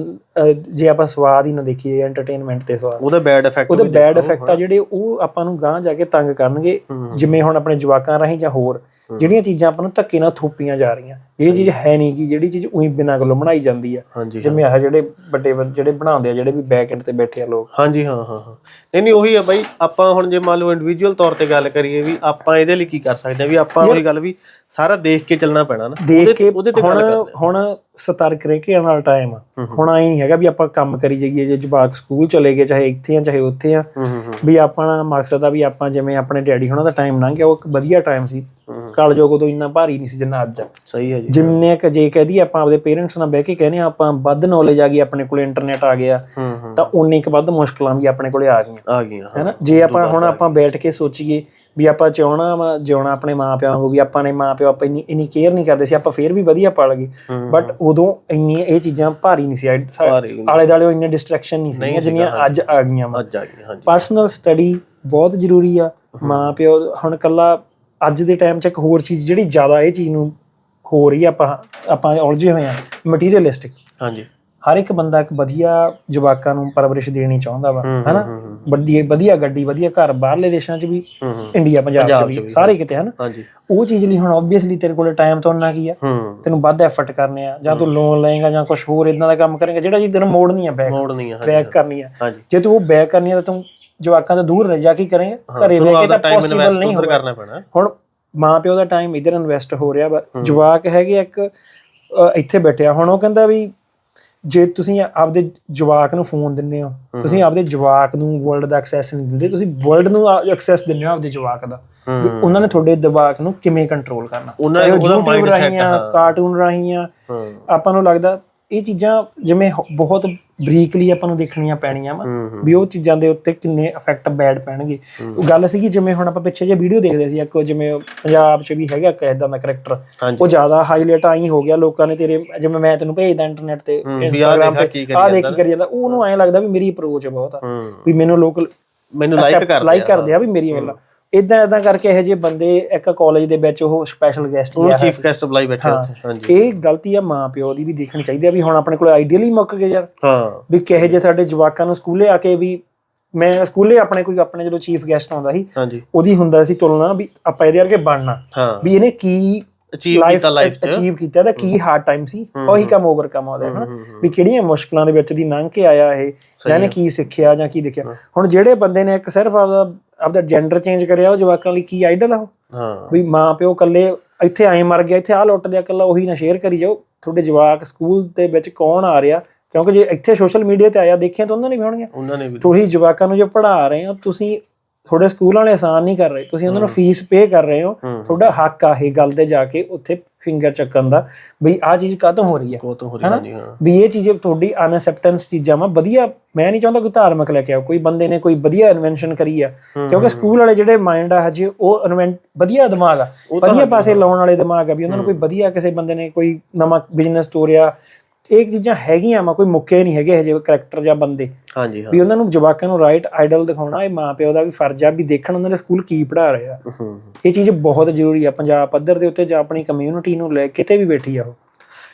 Speaker 1: ਜੇ ਆਪਾਂ ਸਵਾਦ ਹੀ ਨਾ ਦੇਖੀਏ ਐਂਟਰਟੇਨਮੈਂਟ ਤੇ ਸਵਾਦ।
Speaker 2: ਉਹਦਾ ਬੈਡ ਇਫੈਕਟ
Speaker 1: ਉਹਦੇ ਬੈਡ ਇਫੈਕਟ ਆ ਜਿਹੜੇ ਉਹ ਆਪਾਂ ਨੂੰ ਗਾਂਹ ਜਾ ਕੇ ਤੰਗ ਕਰਨਗੇ ਜਿਵੇਂ ਹੁਣ ਆਪਣੇ ਜਵਾਕਾਂ ਰਾਹੀਂ ਜਾਂ ਹੋਰ ਜਿਹੜੀਆਂ ਚੀਜ਼ਾਂ ਆਪਾਂ ਨੂੰ ਧੱਕੇ ਨਾਲ ਥੋਪੀਆਂ ਜਾ ਰਹੀਆਂ। ਇਹ ਚੀਜ਼ ਹੈ ਨਹੀਂ ਕਿ ਜਿਹੜੀ ਚੀਜ਼ ਉਹੀ ਬਿਨਾਂ ਗੱਲੋਂ ਬਣਾਈ ਜਾਂਦੀ ਆ। ਜਿਵੇਂ ਆਹ ਜਿਹੜੇ ਵੱਡੇ ਜਿਹੜੇ ਬਣਾਉਂਦੇ ਆ ਜਿਹੜੇ ਵੀ ਬੈਕ ਐਂਡ ਤੇ ਬੈਠੇ ਆ ਲੋਕ।
Speaker 2: ਹਾਂਜੀ ਹਾਂ ਹਾਂ ਹਾਂ। ਨਹੀਂ ਨਹੀਂ ਉਹੀ ਆ ਬਾਈ। ਆਪਾਂ ਹੁਣ ਜੇ ਮੰਨ ਲਓ ਇੰਡੀਵਿਜੂਅਲ ਤੌਰ ਤੇ ਗੱਲ ਕਰੀਏ ਵੀ ਆਪਾਂ ਇਹਦੇ ਲਈ ਕੀ ਕਰ ਸਕਦੇ ਆ ਵੀ ਆਪਾਂ ਉਹੀ ਗੱਲ ਵੀ ਸਾਰਾ ਦੇਖ ਕੇ ਚੱਲਣਾ ਪੈਣਾ ਨਾ।
Speaker 1: ਦੇਖ ਕੇ
Speaker 2: ਉਹਦੇ ਤੇ
Speaker 1: ਹੁਣ
Speaker 2: ਗੱਲ ਕਰਦੇ
Speaker 1: ਹੁਣ ਸਤਰਕ ਰਹਿ ਕੇ ਵਾਲਾ ਟਾਈਮ ਆ। ਹੁਣ ਆਈ ਨਹੀਂ ਹੈਗਾ ਵੀ ਆਪਾਂ ਕੰਮ ਕਰੀ ਜਾਈਏ ਜੇ ਜਵਾਕ ਸਕੂਲ ਚਲੇ ਗਏ ਚਾਹੇ ਇੱਥੇ ਆ ਚਾਹੇ ਉੱਥੇ ਆ। ਵੀ ਆਪਣਾ ਮਕਸਦ ਆ ਵੀ ਆਪਾਂ ਜਿਵੇਂ ਆਪਣੇ ਡੈਡੀ ਹੁਣਾਂ ਦਾ ਟਾਈਮ ਲੰਘ ਗਿਆ ਉਹ ਇੱਕ ਵਧੀਆ ਟਾਈਮ ਸੀ। ਕਾਲਜੋਗ ਉਦੋਂ ਇੰਨਾ ਭਾਰੀ ਨਹੀਂ ਸੀ ਜਿੰਨਾ ਅੱਜ। ਆ
Speaker 2: ਸਹੀ ਹੈ ਜੀ।
Speaker 1: ਜਿੰਨੇ ਕ ਜੇ ਕਹਦੀ ਆਪਾਂ ਆਪਦੇ ਪੇਰੈਂਟਸ ਨਾਲ ਬਹਿ ਕੇ ਕਹਿੰਦੇ ਆ ਆਪਾਂ ਵੱਧ ਨੌਲੇਜ ਆ ਗਈ ਆਪਣੇ ਕੋਲੇ ਇੰਟਰਨੈਟ ਆ ਗਿਆ ਤਾਂ ਉਨੇ ਕ ਵੱਧ ਮੁਸ਼ਕਲਾਂ ਵੀ ਆਪਣੇ ਕੋਲੇ ਆ ਗਈਆਂ।
Speaker 2: ਆ ਗਈਆਂ
Speaker 1: ਹੈਨਾ? ਜੇ ਆਪਾਂ ਹੁਣ ਆਪਾਂ ਬੈਠ ਕੇ ਸੋਚੀਏ ਵੀ ਆਪਾਂ ਚਾਹਣਾ ਵਾ ਜਿਉਣਾ ਆਪਣੇ ਮਾਪਿਆਂ ਵਾਂਗੂ ਵੀ ਆਪਾਂ ਨੇ ਮਾਪਿਓ ਆਪਾਂ ਇੰਨੀ ਇੰਨੀ ਕੇਅਰ ਨਹੀਂ ਕਰਦੇ ਸੀ ਆਪਾਂ ਫੇਰ ਵੀ ਵਧੀਆ ਪੜ ਗਏ। ਬਟ ਉਦੋਂ ਇੰਨੀ ਇਹ ਚੀਜ਼ਾਂ ਭਾਰੀ ਨਹੀਂ ਸੀ। ਆਲੇ ਦਾਲੇ ਇੰਨੇ ਡਿਸਟਰੈਕਸ਼ਨ ਨਹੀਂ ਸੀ ਜਿੰਨੀਆਂ ਅੱਜ ਆ ਗਈਆਂ ਵਾ।
Speaker 2: ਅੱਜ ਆ ਗਈਆਂ ਹਾਂਜੀ।
Speaker 1: ਪਰਸਨਲ ਸਟੱਡੀ ਬਹੁਤ ਜ਼ਰੂਰੀ ਆ। ਮਾਂ ਪਿਓ ਹੁਣ ਕੱਲਾ ਅੱਜ ਦੇ ਟਾਈਮ 'ਚ ਇੱਕ ਹੋਰ ਚੀਜ਼ ਜਿਹੜੀ ਜ਼ਿਆਦਾ ਇਹ ਚੀਜ਼ ਨੂੰ ਹੋ ਰਹੀ ਆ ਆਪਾਂ ਆਪਾਂ ਉਲਝੇ ਹੋਏ ਆ ਮਟੀਰੀਅਲਿਸਟਿਕ
Speaker 2: ਹਾਂਜੀ।
Speaker 1: ਹਰ ਇੱਕ ਬੰਦਾ ਇੱਕ ਵਧੀਆ ਜਵਾਕਾਂ ਨੂੰ ਪਰਵਰਿਸ਼ ਦੇਣੀ ਚਾਹੁੰਦਾ ਵਾ ਹੈਨਾ? ਵੱਡੀ ਵਧੀਆ ਗੱਡੀ ਵਧੀਆ ਘਰ ਬਾਹਰਲੇ ਦੇਸ਼ਾਂ 'ਚ ਵੀ ਇੰਡੀਆ ਪੰਜਾਬ 'ਚ ਵੀ ਸਾਰੇ ਕਿਤੇ ਹਨ?
Speaker 2: ਹਾਂਜੀ।
Speaker 1: ਉਹ ਚੀਜ਼ ਲਈ ਹੁਣ ਆਬਵੀਅਸਲੀ ਤੇਰੇ ਕੋਲੇ ਟਾਈਮ ਤੋਂ ਨਾ ਕੀ ਆ। ਤੈਨੂੰ ਵੱਧ ਐਫਰਟ ਕਰਨੇ ਆ ਜਾਂ ਤੂੰ ਲੋਨ ਲਏਗਾ ਜਾਂ ਕੁਝ ਹੋਰ ਇਦਾਂ ਦਾ ਕੰਮ ਕਰੇਗਾ ਜਿਹੜਾ ਚੀਜ਼ ਤੈਨੂੰ ਮੋੜਨੀ ਆ ਬੈਕ
Speaker 2: ਮੋੜ ਨਹੀਂ ਆ
Speaker 1: ਬੈਕ ਕਰਨੀ ਆ। ਜੇ ਤੂੰ ਉਹ ਬੈਕ ਕਰਨੀ ਆ ਤਾਂ ਤੂੰ ਜਵਾਕਾਂ ਤੋਂ ਦੂਰ ਰਹਿ ਜਾ ਕੀ ਕਰੇਂਗਾ ਘਰੇ ਬਹਿ ਕੇ ਤਾਂ ਪੋਸੀਬਲ ਨਹੀਂ
Speaker 2: ਕਰਨਾ ਪੈਣਾ।
Speaker 1: ਹੁਣ ਮਾਂ ਪਿਓ ਦਾ ਟਾਈਮ ਇਧਰ ਇਨਵੈਸਟ ਹੋ ਰਿਹਾ ਜਵਾਕ ਹੈਗੇ ਇੱਕ ਇੱਥੇ ਬੈਠਿਆ ਹੁਣ ਉਹ ਕਹਿੰਦਾ ਵੀ ਜੇ ਤੁਸੀਂ ਆਪਦੇ ਜਵਾਕ ਨੂੰ ਫੋਨ ਦਿੰਦੇ ਹੋ ਤੁਸੀਂ ਆਪਦੇ ਜਵਾਕ ਨੂੰ ਵਰਲਡ ਦਾ ਐਕਸੈਸ ਨਹੀਂ ਦਿੰਦੇ ਤੁਸੀਂ ਵਰਲਡ ਨੂੰ ਐਕਸੈਸ ਦਿੰਦੇ ਹੋ ਆਪਦੇ ਜਵਾਕ ਦਾ। ਉਹਨਾਂ ਨੇ ਤੁਹਾਡੇ ਦਿਮਾਗ ਨੂੰ ਕਿਵੇਂ ਕੰਟਰੋਲ ਕਰਨਾ?
Speaker 2: ਉਹਨਾਂ
Speaker 1: ਉਹ
Speaker 2: ਉਹਦਾ
Speaker 1: ਰਾਹੀਂ ਆ
Speaker 2: ਹਾਂ।
Speaker 1: ਕਾਰਟੂਨ ਰਾਹੀਂ ਆ।
Speaker 2: ਹੂੰ।
Speaker 1: ਆਪਾਂ ਨੂੰ ਲੱਗਦਾ ਇਹ ਚੀਜ਼ਾਂ ਜਿਵੇਂ ਹੋ- ਬਹੁਤ ਬਰੀਕਲੀ ਆਪਾਂ ਨੂੰ ਦੇਖਣੀਆਂ ਪੈਣੀਆਂ ਵਾ ਵੀ ਉਹ ਚੀਜ਼ਾਂ ਦੇ ਉੱਤੇ ਕਿੰਨੇ ਇਫੈਕਟ ਬੈਡ ਪੈਣਗੇ। ਉਹ ਗੱਲ ਸੀਗੀ ਜਿਵੇਂ ਹੁਣ ਆਪਾਂ ਪਿੱਛੇ ਜੇ ਵੀਡੀਓ ਦੇਖਦੇ ਸੀ ਇੱਕ ਜਿਵੇਂ ਪੰਜਾਬ 'ਚ ਵੀ ਹੈਗਾ ਇੱਕ ਇਦਾਂ ਦਾ ਕਰੈਕਟਰ
Speaker 2: ਹਾਂਜੀ।
Speaker 1: ਉਹ ਜ਼ਿਆਦਾ ਹਾਈਲਾਈਟ ਆਈ ਹੋ ਗਿਆ ਲੋਕਾਂ ਨੇ ਤੇਰੇ ਜਿਵੇਂ ਮੈਂ ਤੈਨੂੰ ਭੇਜਦਾ ਇੰਟਰਨੈਟ ਤੇ
Speaker 2: ਹੂੰ, ਵੀ ਆਹ ਦੇਖਾ
Speaker 1: ਤੇ
Speaker 2: ਕਰੀ
Speaker 1: ਆਹ ਦੇਖ ਕੀ ਕਰੀ ਜਾਂਦਾ। ਉਹਨੂੰ ਐਂ ਲੱਗਦਾ ਵੀ ਮੇਰੀ ਅਪਰੋਚ ਬਹੁਤ ਆ।
Speaker 2: ਹੂੰ।
Speaker 1: ਵੀ ਮੈਨੂੰ ਲੋਕ
Speaker 2: ਮੈਨੂੰ ਲਾਈਕ ਕਰਦੇ
Speaker 1: ਲਾਈਕ ਕਰਦੇ ਆ ਵੀ ਮੇਰੀਆਂ ਗੱਲਾਂ। ਇਦਾਂ ਇਦਾਂ ਕਰਕੇ ਇਹੋ ਜਿਹੇ ਬੰਦੇ ਇੱਕ ਕਾਲਜ ਦੇ ਵਿੱਚ ਉਹ ਸਪੈਸ਼ਲ ਗੈਸਟ
Speaker 2: ਉਹ ਚੀਫ ਗੈਸਟ ਬੁਲਾਈ ਬੈਠੇ ਉੱਥੇ ਹਾਂਜੀ।
Speaker 1: ਇਹ ਗਲਤੀ ਆ ਮਾਂ ਪਿਓ ਦੀ ਵੀ ਦੇਖਣੀ ਚਾਹੀਦੀ ਆ ਵੀ ਹੁਣ ਆਪਣੇ ਕੋਲ ਆਈਡੀਅਲੀ ਮੁੱਕ ਗਏ ਯਾਰ।
Speaker 2: ਹਾਂ।
Speaker 1: ਵੀ ਕਿਹੋ ਜਿਹੇ ਸਾਡੇ ਜਵਾਕਾਂ ਨੂੰ ਸਕੂਲੇ ਆ ਕੇ ਵੀ ਮੈਂ ਸਕੂਲੇ ਆਪਣੇ ਕੋਈ ਆਪਣੇ ਜਦੋਂ ਚੀਫ ਗੈਸਟ ਆਉਂਦਾ ਸੀ ਉਹਦੀ ਹੁੰਦਾ ਸੀ ਤੁਲਨਾ ਵੀ ਆਪਾਂ ਇਹਦੇ ਵਰਗੇ ਬਣਨਾ।
Speaker 2: ਹਾਂ।
Speaker 1: ਵੀ ਇਹਨੇ ਕੀ
Speaker 2: ਅਚੀਵ ਕੀਤਾ ਲਾਈਫ ਚ।
Speaker 1: ਅਚੀਵ ਕੀਤਾ ਦਾ ਕੀ ਹਾਰਡ ਟਾਈਮ ਸੀ ਉਹੀ ਕੰਮ ਓਵਰਕਮ ਆਉਂਦਾ ਹੈ ਵੀ ਕਿਹੜੀਆਂ ਮੁਸ਼ਕਲਾਂ ਦੇ ਵਿੱਚ ਦੀ ਲੰਘ ਕੇ ਆਇਆ ਇਹ ਜਾਂ ਇਹਨੇ ਕੀ ਸਿੱਖਿਆ ਜਾਂ ਕੀ ਦੇਖਿਆ। ਹੁਣ ਜਿਹੜੇ ਬੰਦੇ ਨੇ ਇੱਕ ਸਿਰਫ ਆਪਦਾ ਆਪਦਾ ਜੈਂਡਰ ਚੇਂਜ ਕਰਿਆ ਉਹ ਜਵਾਕਾਂ ਲਈ ਕੀ ਆਈਡਲ ਆ ਉਹ?
Speaker 2: ਹਾਂ।
Speaker 1: ਵੀ ਮਾਂ ਪਿਓ ਕੱਲੇ ਇੱਥੇ ਐਂ ਮਰ ਗਿਆ ਇੱਥੇ ਆ ਲੁੱਟ ਲਿਆ ਕੱਲਾ ਉਹੀ ਨਾ ਸ਼ੇਅਰ ਕਰੀ ਜਾਓ। ਤੁਹਾਡੇ ਜਵਾਕ ਸਕੂਲ ਦੇ ਵਿੱਚ ਕੌਣ ਆ ਰਿਹਾ? ਕਿਉਂਕਿ ਜੇ ਇੱਥੇ ਸੋਸ਼ਲ ਮੀਡੀਆ ਤੇ ਆਇਆ ਦੇਖਿਆ ਤਾਂ ਉਹਨਾਂ ਨੇ ਵੀ ਹੋਣਗੀਆਂ।
Speaker 2: ਉਹਨਾਂ ਨੇ ਵੀ।
Speaker 1: ਤੁਸੀਂ ਜਵਾਕਾਂ ਨੂੰ ਜੇ ਪੜ੍ਹਾ ਰਹੇ ਹੋ ਤੁਸੀਂ ਤੁਹਾਡੇ ਸਕੂਲ ਵਾਲੇ ਆਸਾਨ ਨਹੀਂ ਕਰ ਰਹੇ। ਤੁਸੀਂ ਉਹਨਾਂ ਨੂੰ ਫੀਸ ਪੇ ਕਰ ਰਹੇ ਹੋ।
Speaker 2: ਹੂੰ।
Speaker 1: ਤੁਹਾਡਾ ਹੱਕ ਆ ਇਹ ਗੱਲ ਤੇ ਜਾ ਕੇ ਉੱਥੇ ਫਿੰਗਰ ਚੱਕਣ ਦਾ ਵੀ ਆਹ ਚੀਜ਼ ਕਦੋਂ ਹੋ ਰਹੀ ਹੈ?
Speaker 2: ਕੋ ਤੋਂ ਹੋ ਰਹੀ ਜੀ ਹਾਂ।
Speaker 1: ਵੀ ਇਹ ਚੀਜ਼ ਤੁਹਾਡੀ ਅਨਅਸੈਪਟੈਂਸ ਚੀਜ਼ਾਂ ਵਾ ਵਧੀਆ ਮੈਂ ਨਹੀਂ ਚਾਹੁੰਦਾ ਕੋਈ ਧਾਰਮਿਕ ਲੈ ਕੇ ਆਓ ਕੋਈ ਬੰਦੇ ਨੇ ਕੋਈ ਵਧੀਆ ਇਨਵੈਂਸ਼ਨ ਕਰੀ ਆ।
Speaker 2: ਹੂੰ,
Speaker 1: ਕਿਉਂਕਿ ਸਕੂਲ ਵਾਲੇ ਜਿਹੜੇ ਮਾਈਂਡ ਆ ਹਜੇ ਉਹ ਇਨਵੈਂਟ ਵਧੀਆ ਦਿਮਾਗ ਆ। ਵਧੀਆ ਪਾਸੇ ਲਾਉਣ ਵਾਲੇ ਦਿਮਾਗ ਆ ਵੀ ਉਹਨਾਂ ਨੂੰ ਕੋਈ ਵਧੀਆ ਕਿਸੇ ਬੰਦੇ ਨੇ ਕੋਈ ਨਵਾਂ ਬਿਜ਼ਨਸ ਤੋਰਿਆ ਇਹ ਚੀਜ਼ਾਂ ਹੈਗੀਆਂ ਵਾ ਕੋਈ ਮੁੱਕੇ ਨਹੀਂ ਹੈਗੇ ਹਜੇ ਕਰੈਕਟਰ ਜਾਂ ਬੰਦੇ।
Speaker 2: ਹਾਂਜੀ ਹਾਂ।
Speaker 1: ਵੀ ਉਹਨਾਂ ਨੂੰ ਜਵਾਕਾਂ ਨੂੰ ਰਾਈਟ ਆਈਡਲ ਦਿਖਾਉਣਾ ਇਹ ਮਾਪਿਓ ਦਾ ਵੀ ਫਰਜ਼ ਆ ਵੀ ਦੇਖਣ ਉਹਨਾਂ ਦੇ ਸਕੂਲ ਕੀ ਪੜ੍ਹਾ ਰਹੇ ਆ। ਇਹ ਚੀਜ਼ ਬਹੁਤ ਜ਼ਰੂਰੀ ਆ ਪੰਜਾਬ ਪੱਧਰ ਦੇ ਉੱਤੇ ਜਾਂ ਆਪਣੀ ਕਮਿਊਨਿਟੀ ਨੂੰ ਲੈ ਕਿਤੇ ਵੀ ਬੈਠੀ ਆ ਉਹ।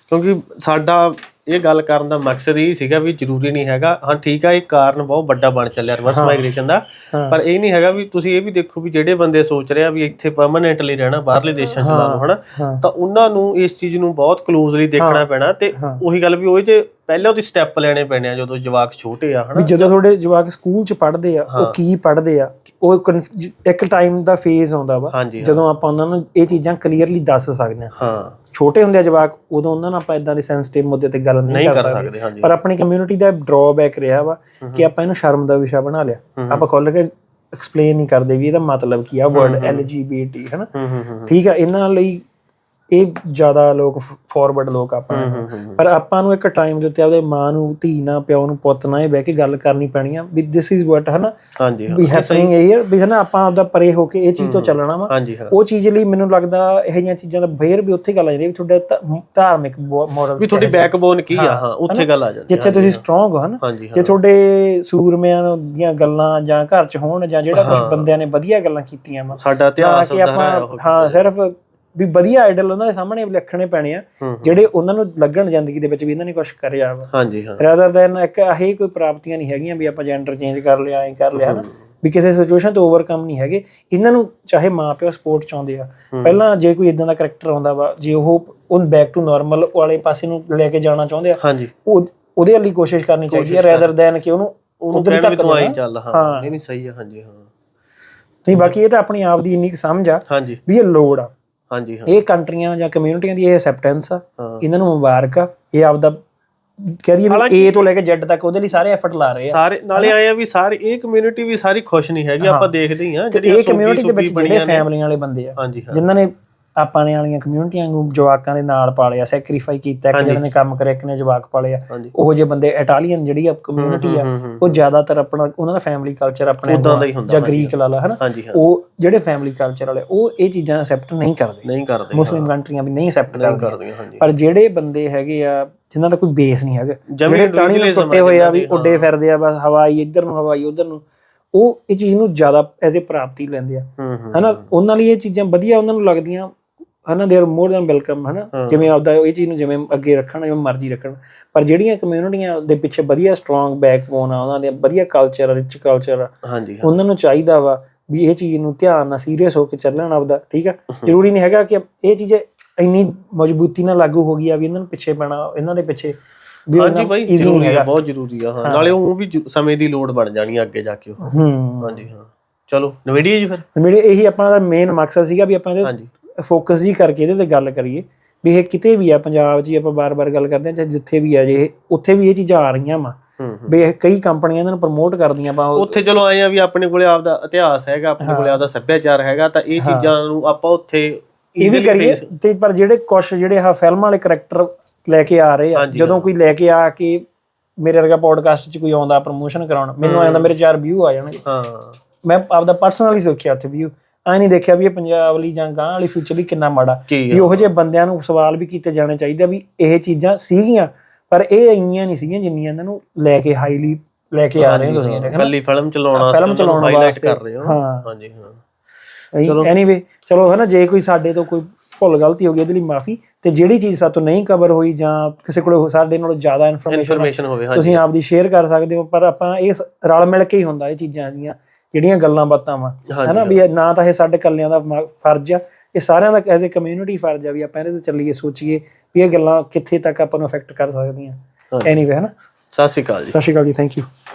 Speaker 2: ਕਿਉਂਕਿ ਸਾਡਾ ਇਹ ਗੱਲ ਕਰਨ ਦਾ ਮਕਸਦ ਇਹ ਸੀਗਾ ਵੀ ਜ਼ਰੂਰੀ ਨਹੀਂ ਹੈਗਾ। ਹਾਂ ਠੀਕ ਆ ਇਹ ਕਾਰਨ ਬਹੁਤ ਵੱਡਾ ਬਣ ਚੱਲਿਆ ਰਿਵਰਸ ਮਾਈਗ੍ਰੇਸ਼ਨ ਦਾ। ਪਰ ਇਹ ਨਹੀਂ ਹੈਗਾ ਵੀ ਤੁਸੀਂ ਇਹ ਵੀ ਦੇਖੋ ਵੀ ਜਿਹੜੇ ਬੰਦੇ ਸੋਚ ਰਹੇ ਆ ਵੀ ਇੱਥੇ ਪਰਮਨੈਂਟਲੀ ਰਹਿਣਾ ਬਾਹਰਲੇ ਦੇਸ਼ਾਂ 'ਚ ਲਾ ਲਓ ਹਨਾ। ਤਾਂ ਉਹਨਾਂ ਨੂੰ ਇਸ ਚੀਜ਼ ਨੂੰ ਬਹੁਤ ਕਲੋਜ਼ਲੀ ਦੇਖਣਾ ਪੈਣਾ ਤੇ। ਉਹੀ ਗੱਲ ਵੀ ਉਹ ਜੇ ਪਹਿਲਾਂ ਉਹਦੀ ਸਟੈਪ ਲੈਣੇ ਪੈਣੇ ਆ ਜਦੋਂ ਜਵਾਕ ਛੋਟੇ ਆ ਹਨਾ।
Speaker 1: ਜਦੋਂ ਤੁਹਾਡੇ ਜਵਾਕ ਸਕੂਲ 'ਚ ਪੜ੍ਹਦੇ ਆ ਉਹ ਕੀ ਪੜ੍ਹਦੇ ਆ ਉਹ ਇੱਕ ਟਾਈਮ ਦਾ ਫੇਜ਼ ਆਉਂਦਾ ਵਾ। ਜਦੋਂ ਆਪਾਂ ਉਹਨਾਂ ਨੂੰ ਇਹ ਚੀਜ਼ਾਂ ਕਲੀਅਰਲੀ ਦੱਸ ਸਕਦੇ ਆ।
Speaker 2: ਹਾਂ।
Speaker 1: ਛੋਟੇ ਹੁੰਦੇ ਆ ਜਵਾਕ ਉਦੋਂ ਉਹਨਾਂ ਨਾਲ ਆਪਾਂ ਇਦਾਂ ਦੇ ਸੈਂਸਿਟਿਵ ਮੁੱਦੇ ਤੇ ਗੱਲ ਨਹੀਂ ਕਰ ਸਕਦੇ। ਪਰ ਆਪਣੀ ਕਮਿਊਨਿਟੀ ਦਾ ਡਰਾਬੈਕ ਰਿਹਾ ਵਾ ਕਿ ਆਪਾਂ ਇਹਨੂੰ ਸ਼ਰਮ ਦਾ ਵਿਸ਼ਾ ਬਣਾ ਲਿਆ। ਆਪਾਂ ਖੁੱਲ ਕੇ ਐਕਸਪਲੇਨ ਨਹੀਂ ਕਰਦੇ ਵੀ ਇਹਦਾ ਮਤਲਬ ਕੀ ਆ ਵਰਡ ਐਲਜੀਬੀਟੀ ਹਨਾ? ਠੀਕ ਆ ਇਹਨਾਂ ਲਈ ਇਹ ਜ਼ਿਆਦਾ ਲੋਕ ਫਾਰਵਰਡ ਲੋਕ ਆਪਾਂ ਨੇ। ਪਰ ਆਪਾਂ ਨੂੰ ਇੱਕ ਟਾਈਮ ਦੇ ਉੱਤੇ ਆਪਦੇ ਮਾਂ ਨੂੰ ਧੀ ਨਾਲ ਪਿਓ ਨੂੰ ਪੁੱਤ ਨਾਲ ਇਹ ਬਹਿ ਕੇ ਗੱਲ ਕਰਨੀ ਪੈਣੀ ਆ ਵੀ ਦਿਸ ਇਜ਼ ਵਾਟ ਹਨਾ?
Speaker 2: ਹਾਂਜੀ ਹਾਂ।
Speaker 1: ਵੀ ਹੈਪਨਿੰਗ ਹੇਅਰ ਵੀ ਹਨਾ ਆਪਾਂ ਆਪਦਾ ਪਰੇ ਹੋ ਕੇ ਇਹ ਚੀਜ਼ ਤੋਂ ਚੱਲਣਾ ਵਾ। ਉਹ ਚੀਜ਼ ਲਈ ਮੈਨੂੰ ਲੱਗਦਾ ਇਹ ਜਿਹੀਆਂ ਚੀਜ਼ਾਂ ਦਾ ਫੇਰ ਵੀ ਉੱਥੇ ਗੱਲ ਆ ਜਾਂਦੀ ਵੀ ਤੁਹਾਡੇ ਧਾਰਮਿਕ ਮੋਰਲ
Speaker 2: ਵੀ ਤੁਹਾਡੀ ਬੈਕਬੋਨ ਕੀ ਆ? ਹਾਂ ਉੱਥੇ ਗੱਲ ਆ ਜਾਂਦੀ
Speaker 1: ਜਿੱਥੇ ਤੁਸੀਂ ਸਟਰੋਂਗ ਹੋ ਹਨਾ? ਜੇ ਤੁਹਾਡੇ ਸੂਰਮਿਆਂ ਦੀਆਂ ਗੱਲਾਂ ਜਾਂ ਘਰ 'ਚ ਹੋਣ ਜਾਂ ਜਿਹੜਾ ਕੁਝ ਬੰਦਿਆਂ ਨੇ ਵਧੀਆ ਗੱਲਾਂ ਕੀਤੀਆਂ ਵਾ।
Speaker 2: ਸਾਡਾ ਇਤਿਹਾਸ
Speaker 1: ਹਾਂ ਸਿਰਫ ਵੀ ਵਧੀਆ ਆਈਡਲ ਉਹਨਾਂ ਦੇ ਸਾਹਮਣੇ ਰੱਖਣੇ ਪੈਣੇ ਆ। ਜਿਹੜੇ ਉਹਨਾਂ ਨੂੰ ਲੱਗਣ ਜ਼ਿੰਦਗੀ ਦੇ ਵਿੱਚ ਵੀ ਇਹਨਾਂ ਨੇ ਕੁਝ ਕਰਿਆ ਵਾ।
Speaker 2: ਹਾਂਜੀ ਹਾਂ।
Speaker 1: ਰਾਦਰ ਦੈਨ ਇੱਕ ਇਹ ਕੋਈ ਪ੍ਰਾਪਤੀਆਂ ਨਹੀਂ ਹੈਗੀਆਂ ਵੀ ਆਪਾਂ ਜੈਂਡਰ ਚੇਂਜ ਕਰ ਲਿਆ ਐਂ ਕਰ ਲਿਆ ਹਨਾ। ਵੀ ਕਿਸੇ ਸਿਚੁਏਸ਼ਨ ਤੋਂ ਓਵਰਕਮ ਨਹੀਂ ਹੈਗੇ। ਇਹਨਾਂ ਨੂੰ ਚਾਹੇ ਮਾਪਿਓ ਸਪੋਰਟ ਚਾਹੁੰਦੇ ਆ। ਪਹਿਲਾਂ ਜੇ ਕੋਈ ਇਦਾਂ ਦਾ ਕਰੈਕਟਰ ਆਉਂਦਾ ਵਾ ਜੇ ਉਹ ਉਹ ਬੈਕ ਟੂ ਨਾਰਮਲ ਵਾਲੇ ਪਾਸੇ ਨੂੰ ਲੈ ਕੇ ਜਾਣਾ ਚਾਹੁੰਦੇ ਆ
Speaker 2: ਹਾਂਜੀ।
Speaker 1: ਉਹ ਉਹਦੇ ਲਈ ਕੋਸ਼ਿਸ਼ ਕਰਨੀ ਚਾਹੀਦੀ ਹੈ ਰਾਦਰ ਦੈਨ ਕਿ ਉਹਨੂੰ
Speaker 2: ਉਹਨੂੰ
Speaker 1: ਉਧਰ ਤੱਕ
Speaker 2: ਤੂੰ ਆਈ
Speaker 1: ਦੇਣਾ।
Speaker 2: ਚੱਲ ਹਾਂ। ਨਹੀਂ ਨਹੀਂ ਸਹੀ ਆ ਹਾਂਜੀ ਹਾਂ।
Speaker 1: ਨਹੀਂ ਬਾਕੀ ਇਹ ਤਾਂ ਆਪਣੀ ਆਪ ਦੀ ਇੰਨੀ ਕੁ ਸਮਝ ਆ ਵੀ ਇਹ ਲੋੜ ਆ।
Speaker 2: ਹਾਂਜੀ ਹਾਂ
Speaker 1: ਇਹ ਕੰਟਰੀਆਂ ਜਾਂ ਕਮਿਊਨਿਟੀਆਂ ਦੀ ਇਹ ਐਕਸੈਪਟੈਂਸ ਆ। ਇਹਨਾਂ ਨੂੰ ਮੁਬਾਰਕ ਆ। ਇਹ ਆਪਦਾ ਕਹਿ ਦਈਏ ਵੀ A ਤੋਂ ਲੈ ਕੇ Z ਤੱਕ ਉਹਦੇ ਲਈ ਸਾਰੇ ਐਫਰਟ ਲਾ ਰਹੇ ਆ।
Speaker 2: ਸਾਰੇ ਨਾਲੇ ਆਏ ਆ ਵੀ ਸਾਰੇ ਇਹ ਕਮਿਊਨਿਟੀ ਵੀ ਸਾਰੀ ਖੁਸ਼ ਨਹੀਂ ਹੈਗੀ ਆਪਾਂ ਦੇਖਦੇ ਹੀ ਆ
Speaker 1: ਤੇ
Speaker 2: ਜਿਹੜੀਆਂ
Speaker 1: ਇਹ ਕਮਿਊਨਿਟੀ ਦੇ ਵਿੱਚ ਜਿਹੜੇ ਫੈਮਲੀਆਂ ਵਾਲੇ ਬੰਦੇ ਆ ਜਿਨ੍ਹਾਂ ਨੇ ਆਪਾਂ ਨੇ ਵਾਲੀਆਂ ਕਮਿਊਨਿਟੀਆਂ ਨੂੰ ਜਵਾਕਾਂ ਦੇ ਨਾਲ ਪਾਲਿਆ ਸੈਕਰੀਫਾਈ ਕੀਤਾ ਇੱਕ ਜਿਹੜੇ ਨੇ ਕੰਮ ਕਰਿਆ ਇੱਕ ਨੇ ਜਵਾਕ ਪਾਲਿਆ। ਉਹ ਜੇ ਬੰਦੇ ਇਟਾਲੀਅਨ ਜਿਹੜੀ ਆ ਕਮਿਊਨਿਟੀ ਆ। ਉਹ ਜ਼ਿਆਦਾਤਰ ਆਪਣਾ ਉਹਨਾਂ ਦਾ ਫੈਮਿਲੀ ਕਲਚਰ ਆਪਣੇ
Speaker 2: ਉਦਾਂ ਦਾ ਹੀ ਹੁੰਦਾ,
Speaker 1: ਜਾਂ ਗ੍ਰੀਕ ਲਾ ਲਾ ਹਨਾ? ਉਹ ਜਿਹੜੇ ਫੈਮਿਲੀ ਕਲਚਰ ਵਾਲੇ ਉਹ ਇਹ ਚੀਜ਼ਾਂ ਐਕਸੈਪਟ ਨਹੀਂ ਕਰਦੇ।
Speaker 2: ਨਹੀਂ ਕਰਦੇ
Speaker 1: ਮੁਸਲਿਮ ਕੰਟਰੀਆਂ ਵੀ ਨਹੀਂ ਐਕਸੈਪਟ ਕਰਦੀਆਂ ਪਰ ਜਿਹੜੇ ਬੰਦੇ ਹੈਗੇ ਆ ਜਿਨ੍ਹਾਂ ਦਾ ਕੋਈ ਬੇਸ ਨਹੀਂ ਹੈਗਾ ਜਿਹੜੇ ਟਾਣੀ ਨੂੰ ਟੁੱਟੇ ਹੋਏ ਆ ਵੀ ਉੱਡੇ ਫਿਰਦੇ ਆ ਬਸ ਹਵਾਈ ਇੱਧਰ ਨੂੰ ਹਵਾਈ ਉੱਧਰ ਨੂੰ ਉਹ ਇਹ ਚੀਜ਼ ਨੂੰ ਜ਼ਿਆਦਾ ਐਜ਼ ਅ ਪ੍ਰਾਪਤੀ ਲੈਂਦੇ ਆ। ਹਨਾ? ਉਹਨਾਂ ਲਈ ਇਹ ਚੀਜ਼ਾਂ ਵਧੀਆ ਉਹਨਾਂ ਨੂੰ ਲੱਗਦੀਆਂ ਹਨਾ they are more than welcome ਹਨਾ।
Speaker 2: ਹਾਂ।
Speaker 1: ਜਿਵੇਂ ਆਪਦਾ ਇਹ ਚੀਜ਼ ਨੂੰ ਜਿਵੇਂ ਅੱਗੇ ਰੱਖਣ ਜਿਵੇਂ ਮਰਜ਼ੀ ਰੱਖਣ। ਪਰ ਜਿਹੜੀਆਂ ਕਮਿਊਨਿਟੀਆਂ ਦੇ ਪਿੱਛੇ ਵਧੀਆ ਸਟਰੋਂਗ ਬੈਕਬੋਨ ਆ ਉਹਨਾਂ ਦੇ ਵਧੀਆ ਕਲਚਰ ਰਿਚ ਕਲਚਰ ਆ
Speaker 2: ਹਾਂਜੀ ਹਾਂ।
Speaker 1: ਉਹਨਾਂ ਨੂੰ ਚਾਹੀਦਾ ਵਾ ਵੀ ਇਹ ਚੀਜ਼ ਨੂੰ ਧਿਆਨ ਨਾਲ ਸੀਰੀਅਸ ਹੋ ਕੇ ਚੱਲਣ ਆਪਦਾ ਠੀਕ ਆ? ਜ਼ਰੂਰੀ ਨਹੀਂ ਹੈਗਾ ਕਿ ਇਹ ਚੀਜ਼ ਇੰਨੀ ਮਜ਼ਬੂਤੀ ਨਾਲ ਲਾਗੂ ਹੋ ਗਈ ਆ ਵੀ ਇਹਨਾਂ ਨੂੰ ਪਿੱਛੇ ਪੈਣਾ ਇਹਨਾਂ ਦੇ ਪਿੱਛੇ
Speaker 2: ਹਾਂਜੀ ਬਾਈ ਜ਼ਰੂਰੀ
Speaker 1: ਹੈਗਾ।
Speaker 2: ਬਹੁਤ ਜ਼ਰੂਰੀ ਆ ਹਾਂ। ਨਾਲੇ ਉਹ ਵੀ ਸਮੇਂ ਦੀ ਲੋੜ ਬਣ ਜਾਣੀ ਆ ਅੱਗੇ ਜਾ ਕੇ ਉਹ।
Speaker 1: ਹੂੰ।
Speaker 2: ਹਾਂਜੀ ਹਾਂ। ਚਲੋ ਨਵੇੜੀਏ ਜੀ ਫਿਰ।
Speaker 1: ਮੇਰੇ ਇਹੀ ਆਪਣਾ ਦਾ ਮੇਨ ਮਕਸਦ ਸੀਗਾ ਵੀ ਆਪਾਂ ਇਹਦੇ ਫੋਕਸ ਜੀ ਕਰਕੇ ਇਹਦੇ ਤੇ ਗੱਲ ਕਰੀਏ ਵੀ ਇਹ ਕਿਤੇ ਵੀ ਆ ਪੰਜਾਬ 'ਚ ਹੀ ਆਪਾਂ ਬਾਰ-ਬਾਰ ਗੱਲ ਕਰਦੇ ਹਾਂ ਚਾਹੇ ਜਿੱਥੇ ਵੀ ਆ ਜੇ ਉੱਥੇ ਵੀ ਇਹ ਚੀਜ਼ਾਂ ਆ ਰਹੀਆਂ ਵਾ। ਵੀ ਇਹ ਕਈ ਕੰਪਨੀਆਂ ਇਹਨਾਂ ਨੂੰ ਪ੍ਰਮੋਟ ਕਰਦੀਆਂ ਉਹ-
Speaker 2: ਉੱਥੇ ਚਲੋ ਆਏ ਆ ਵੀ ਆਪਣੇ ਕੋਲੇ ਆਪਦਾ ਇਤਿਹਾਸ ਹੈਗਾ ਆਪਣੇ ਕੋਲੇ ਆਪਦਾ ਸੱਭਿਆਚਾਰ ਹੈਗਾ ਤਾਂ ਇਹ ਚੀਜ਼ਾਂ ਨੂੰ ਆਪਾਂ ਉੱਥੇ
Speaker 1: ਇਹ ਵੀ ਕਰੀਏ ਤੇ ਪਰ ਜਿਹੜੇ ਕੁਛ ਜਿਹੜੇ ਆ ਫਿਲਮਾਂ ਵਾਲੇ ਕਰੈਕਟਰ ਲੈ ਕੇ ਆ ਰਹੇ ਆ ਜਦੋਂ ਕੋਈ ਲੈ ਕੇ ਆ ਕੇ ਮੇਰੇ ਵਰਗਾ ਪੋਡਕਾਸਟ 'ਚ ਕੋਈ ਆਉਂਦਾ ਪ੍ਰੋਮੋਸ਼ਨ ਕਰਾਉਣ ਮੈਨੂੰ ਆਉਂਦਾ ਮੇਰੇ ਚਾਰ ਵਿਊ ਆ ਜਾਣਗੇ।
Speaker 2: ਹਾਂ।
Speaker 1: ਮੈਂ ਆਪਦਾ ਪਰਸਨਲੀ ਸੋਚਿਆ ਉੱਥੇ ਵਿਊ ਐ ਨਹੀਂ ਦੇਖਿਆ ਵੀ ਇਹ ਪੰਜਾਬ ਲਈ ਜਾਂ ਗਾਂ ਵਾਲੀ ਫਿਊਚਰ ਲਈ ਕਿੰਨਾ ਮਾੜਾ। ਵੀ ਉਹੋ ਜਿਹੇ ਬੰਦਿਆਂ ਨੂੰ ਸਵਾਲ ਵੀ ਕੀਤੇ ਜਾਣੇ ਚਾਹੀਦੇ ਆ ਵੀ ਇਹ ਚੀਜ਼ਾਂ ਸੀਗੀਆਂ ਪਰ ਇਹ ਇੰਨੀਆਂ ਨਹੀਂ ਸੀਗੀਆਂ ਜਿੰਨੀਆਂ ਇਹਨਾਂ ਨੂੰ ਲੈ ਕੇ ਹਾਈਲੀ ਲੈ ਕੇ ਆ ਰਹੇ ਹੋ। ਤੁਸੀਂ
Speaker 2: ਕੱਲੀ ਫਿਲਮ ਚਲਾਉਣਾ
Speaker 1: ਫਿਲਮ ਚਲਾਉਣ
Speaker 2: ਹਾਈਲਾਈਟ
Speaker 1: ਵਾਸਤੇ
Speaker 2: ਕਰ ਰਹੇ ਹੋ।
Speaker 1: ਹਾਂ।
Speaker 2: ਹਾਂਜੀ ਹਾਂ।
Speaker 1: ਚਲੋ। ਐਨੀਵੇ ਚਲੋ ਹਨਾ ਜੇ ਕੋਈ ਸਾਡੇ ਤੋਂ ਕੋਈ ਭੁੱਲ ਗਲਤੀ ਹੋ ਗਈ ਇਹਦੇ ਲਈ ਮਾਫੀ ਤੇ ਜਿਹੜੀ ਚੀਜ਼ ਸਾਤੋਂ ਨਹੀਂ ਕਵਰ ਹੋਈ ਜਾਂ ਕਿਸੇ ਕੋਲ ਸਾਡੇ ਨਾਲੋਂ ਜ਼ਿਆਦਾ ਇਨਫੋਰਮੇਸ਼ਨ
Speaker 2: ਹੋਵੇ
Speaker 1: ਤੁਸੀਂ ਆਪਦੀ ਸ਼ੇਅਰ ਕਰ ਸਕਦੇ ਹੋ ਪਰ ਆਪਾਂ ਇਹ ਰਲ ਮਿਲ ਕੇ ਹੀ ਹੁੰਦਾ ਇਹ ਚੀਜ਼ਾਂ ਦੀਆਂ ਜਿਹੜੀਆਂ ਗੱਲਾਂ ਬਾਤਾਂ ਵਾ ਹਨਾ ਵੀ ਨਾ ਤਾਂ ਇਹ ਸਾਡੇ ਕੱਲਿਆਂ ਦਾ ਫਰਜ਼ ਆ ਇਹ ਸਾਰਿਆਂ ਦਾ ਐਜ਼ ਅ ਕਮਿਊਨਿਟੀ ਫਰਜ਼ ਆ ਵੀ ਆਪਾਂ ਇਹਦੇ ਤੇ ਚੱਲੀਏ ਸੋਚੀਏ ਵੀ ਇਹ ਗੱਲਾਂ ਕਿੱਥੇ ਤੱਕ ਆਪਾਂ ਨੂੰ ਅਫੈਕਟ ਕਰ ਸਕਦੀਆਂ। ਐਨੀਵੇ ਹਨਾ?
Speaker 2: ਸਤਿ ਸ਼੍ਰੀ ਅਕਾਲ ਜੀ।
Speaker 1: ਸਤਿ ਸ਼੍ਰੀ ਅਕਾਲ ਜੀ ਥੈਂਕ ਯੂ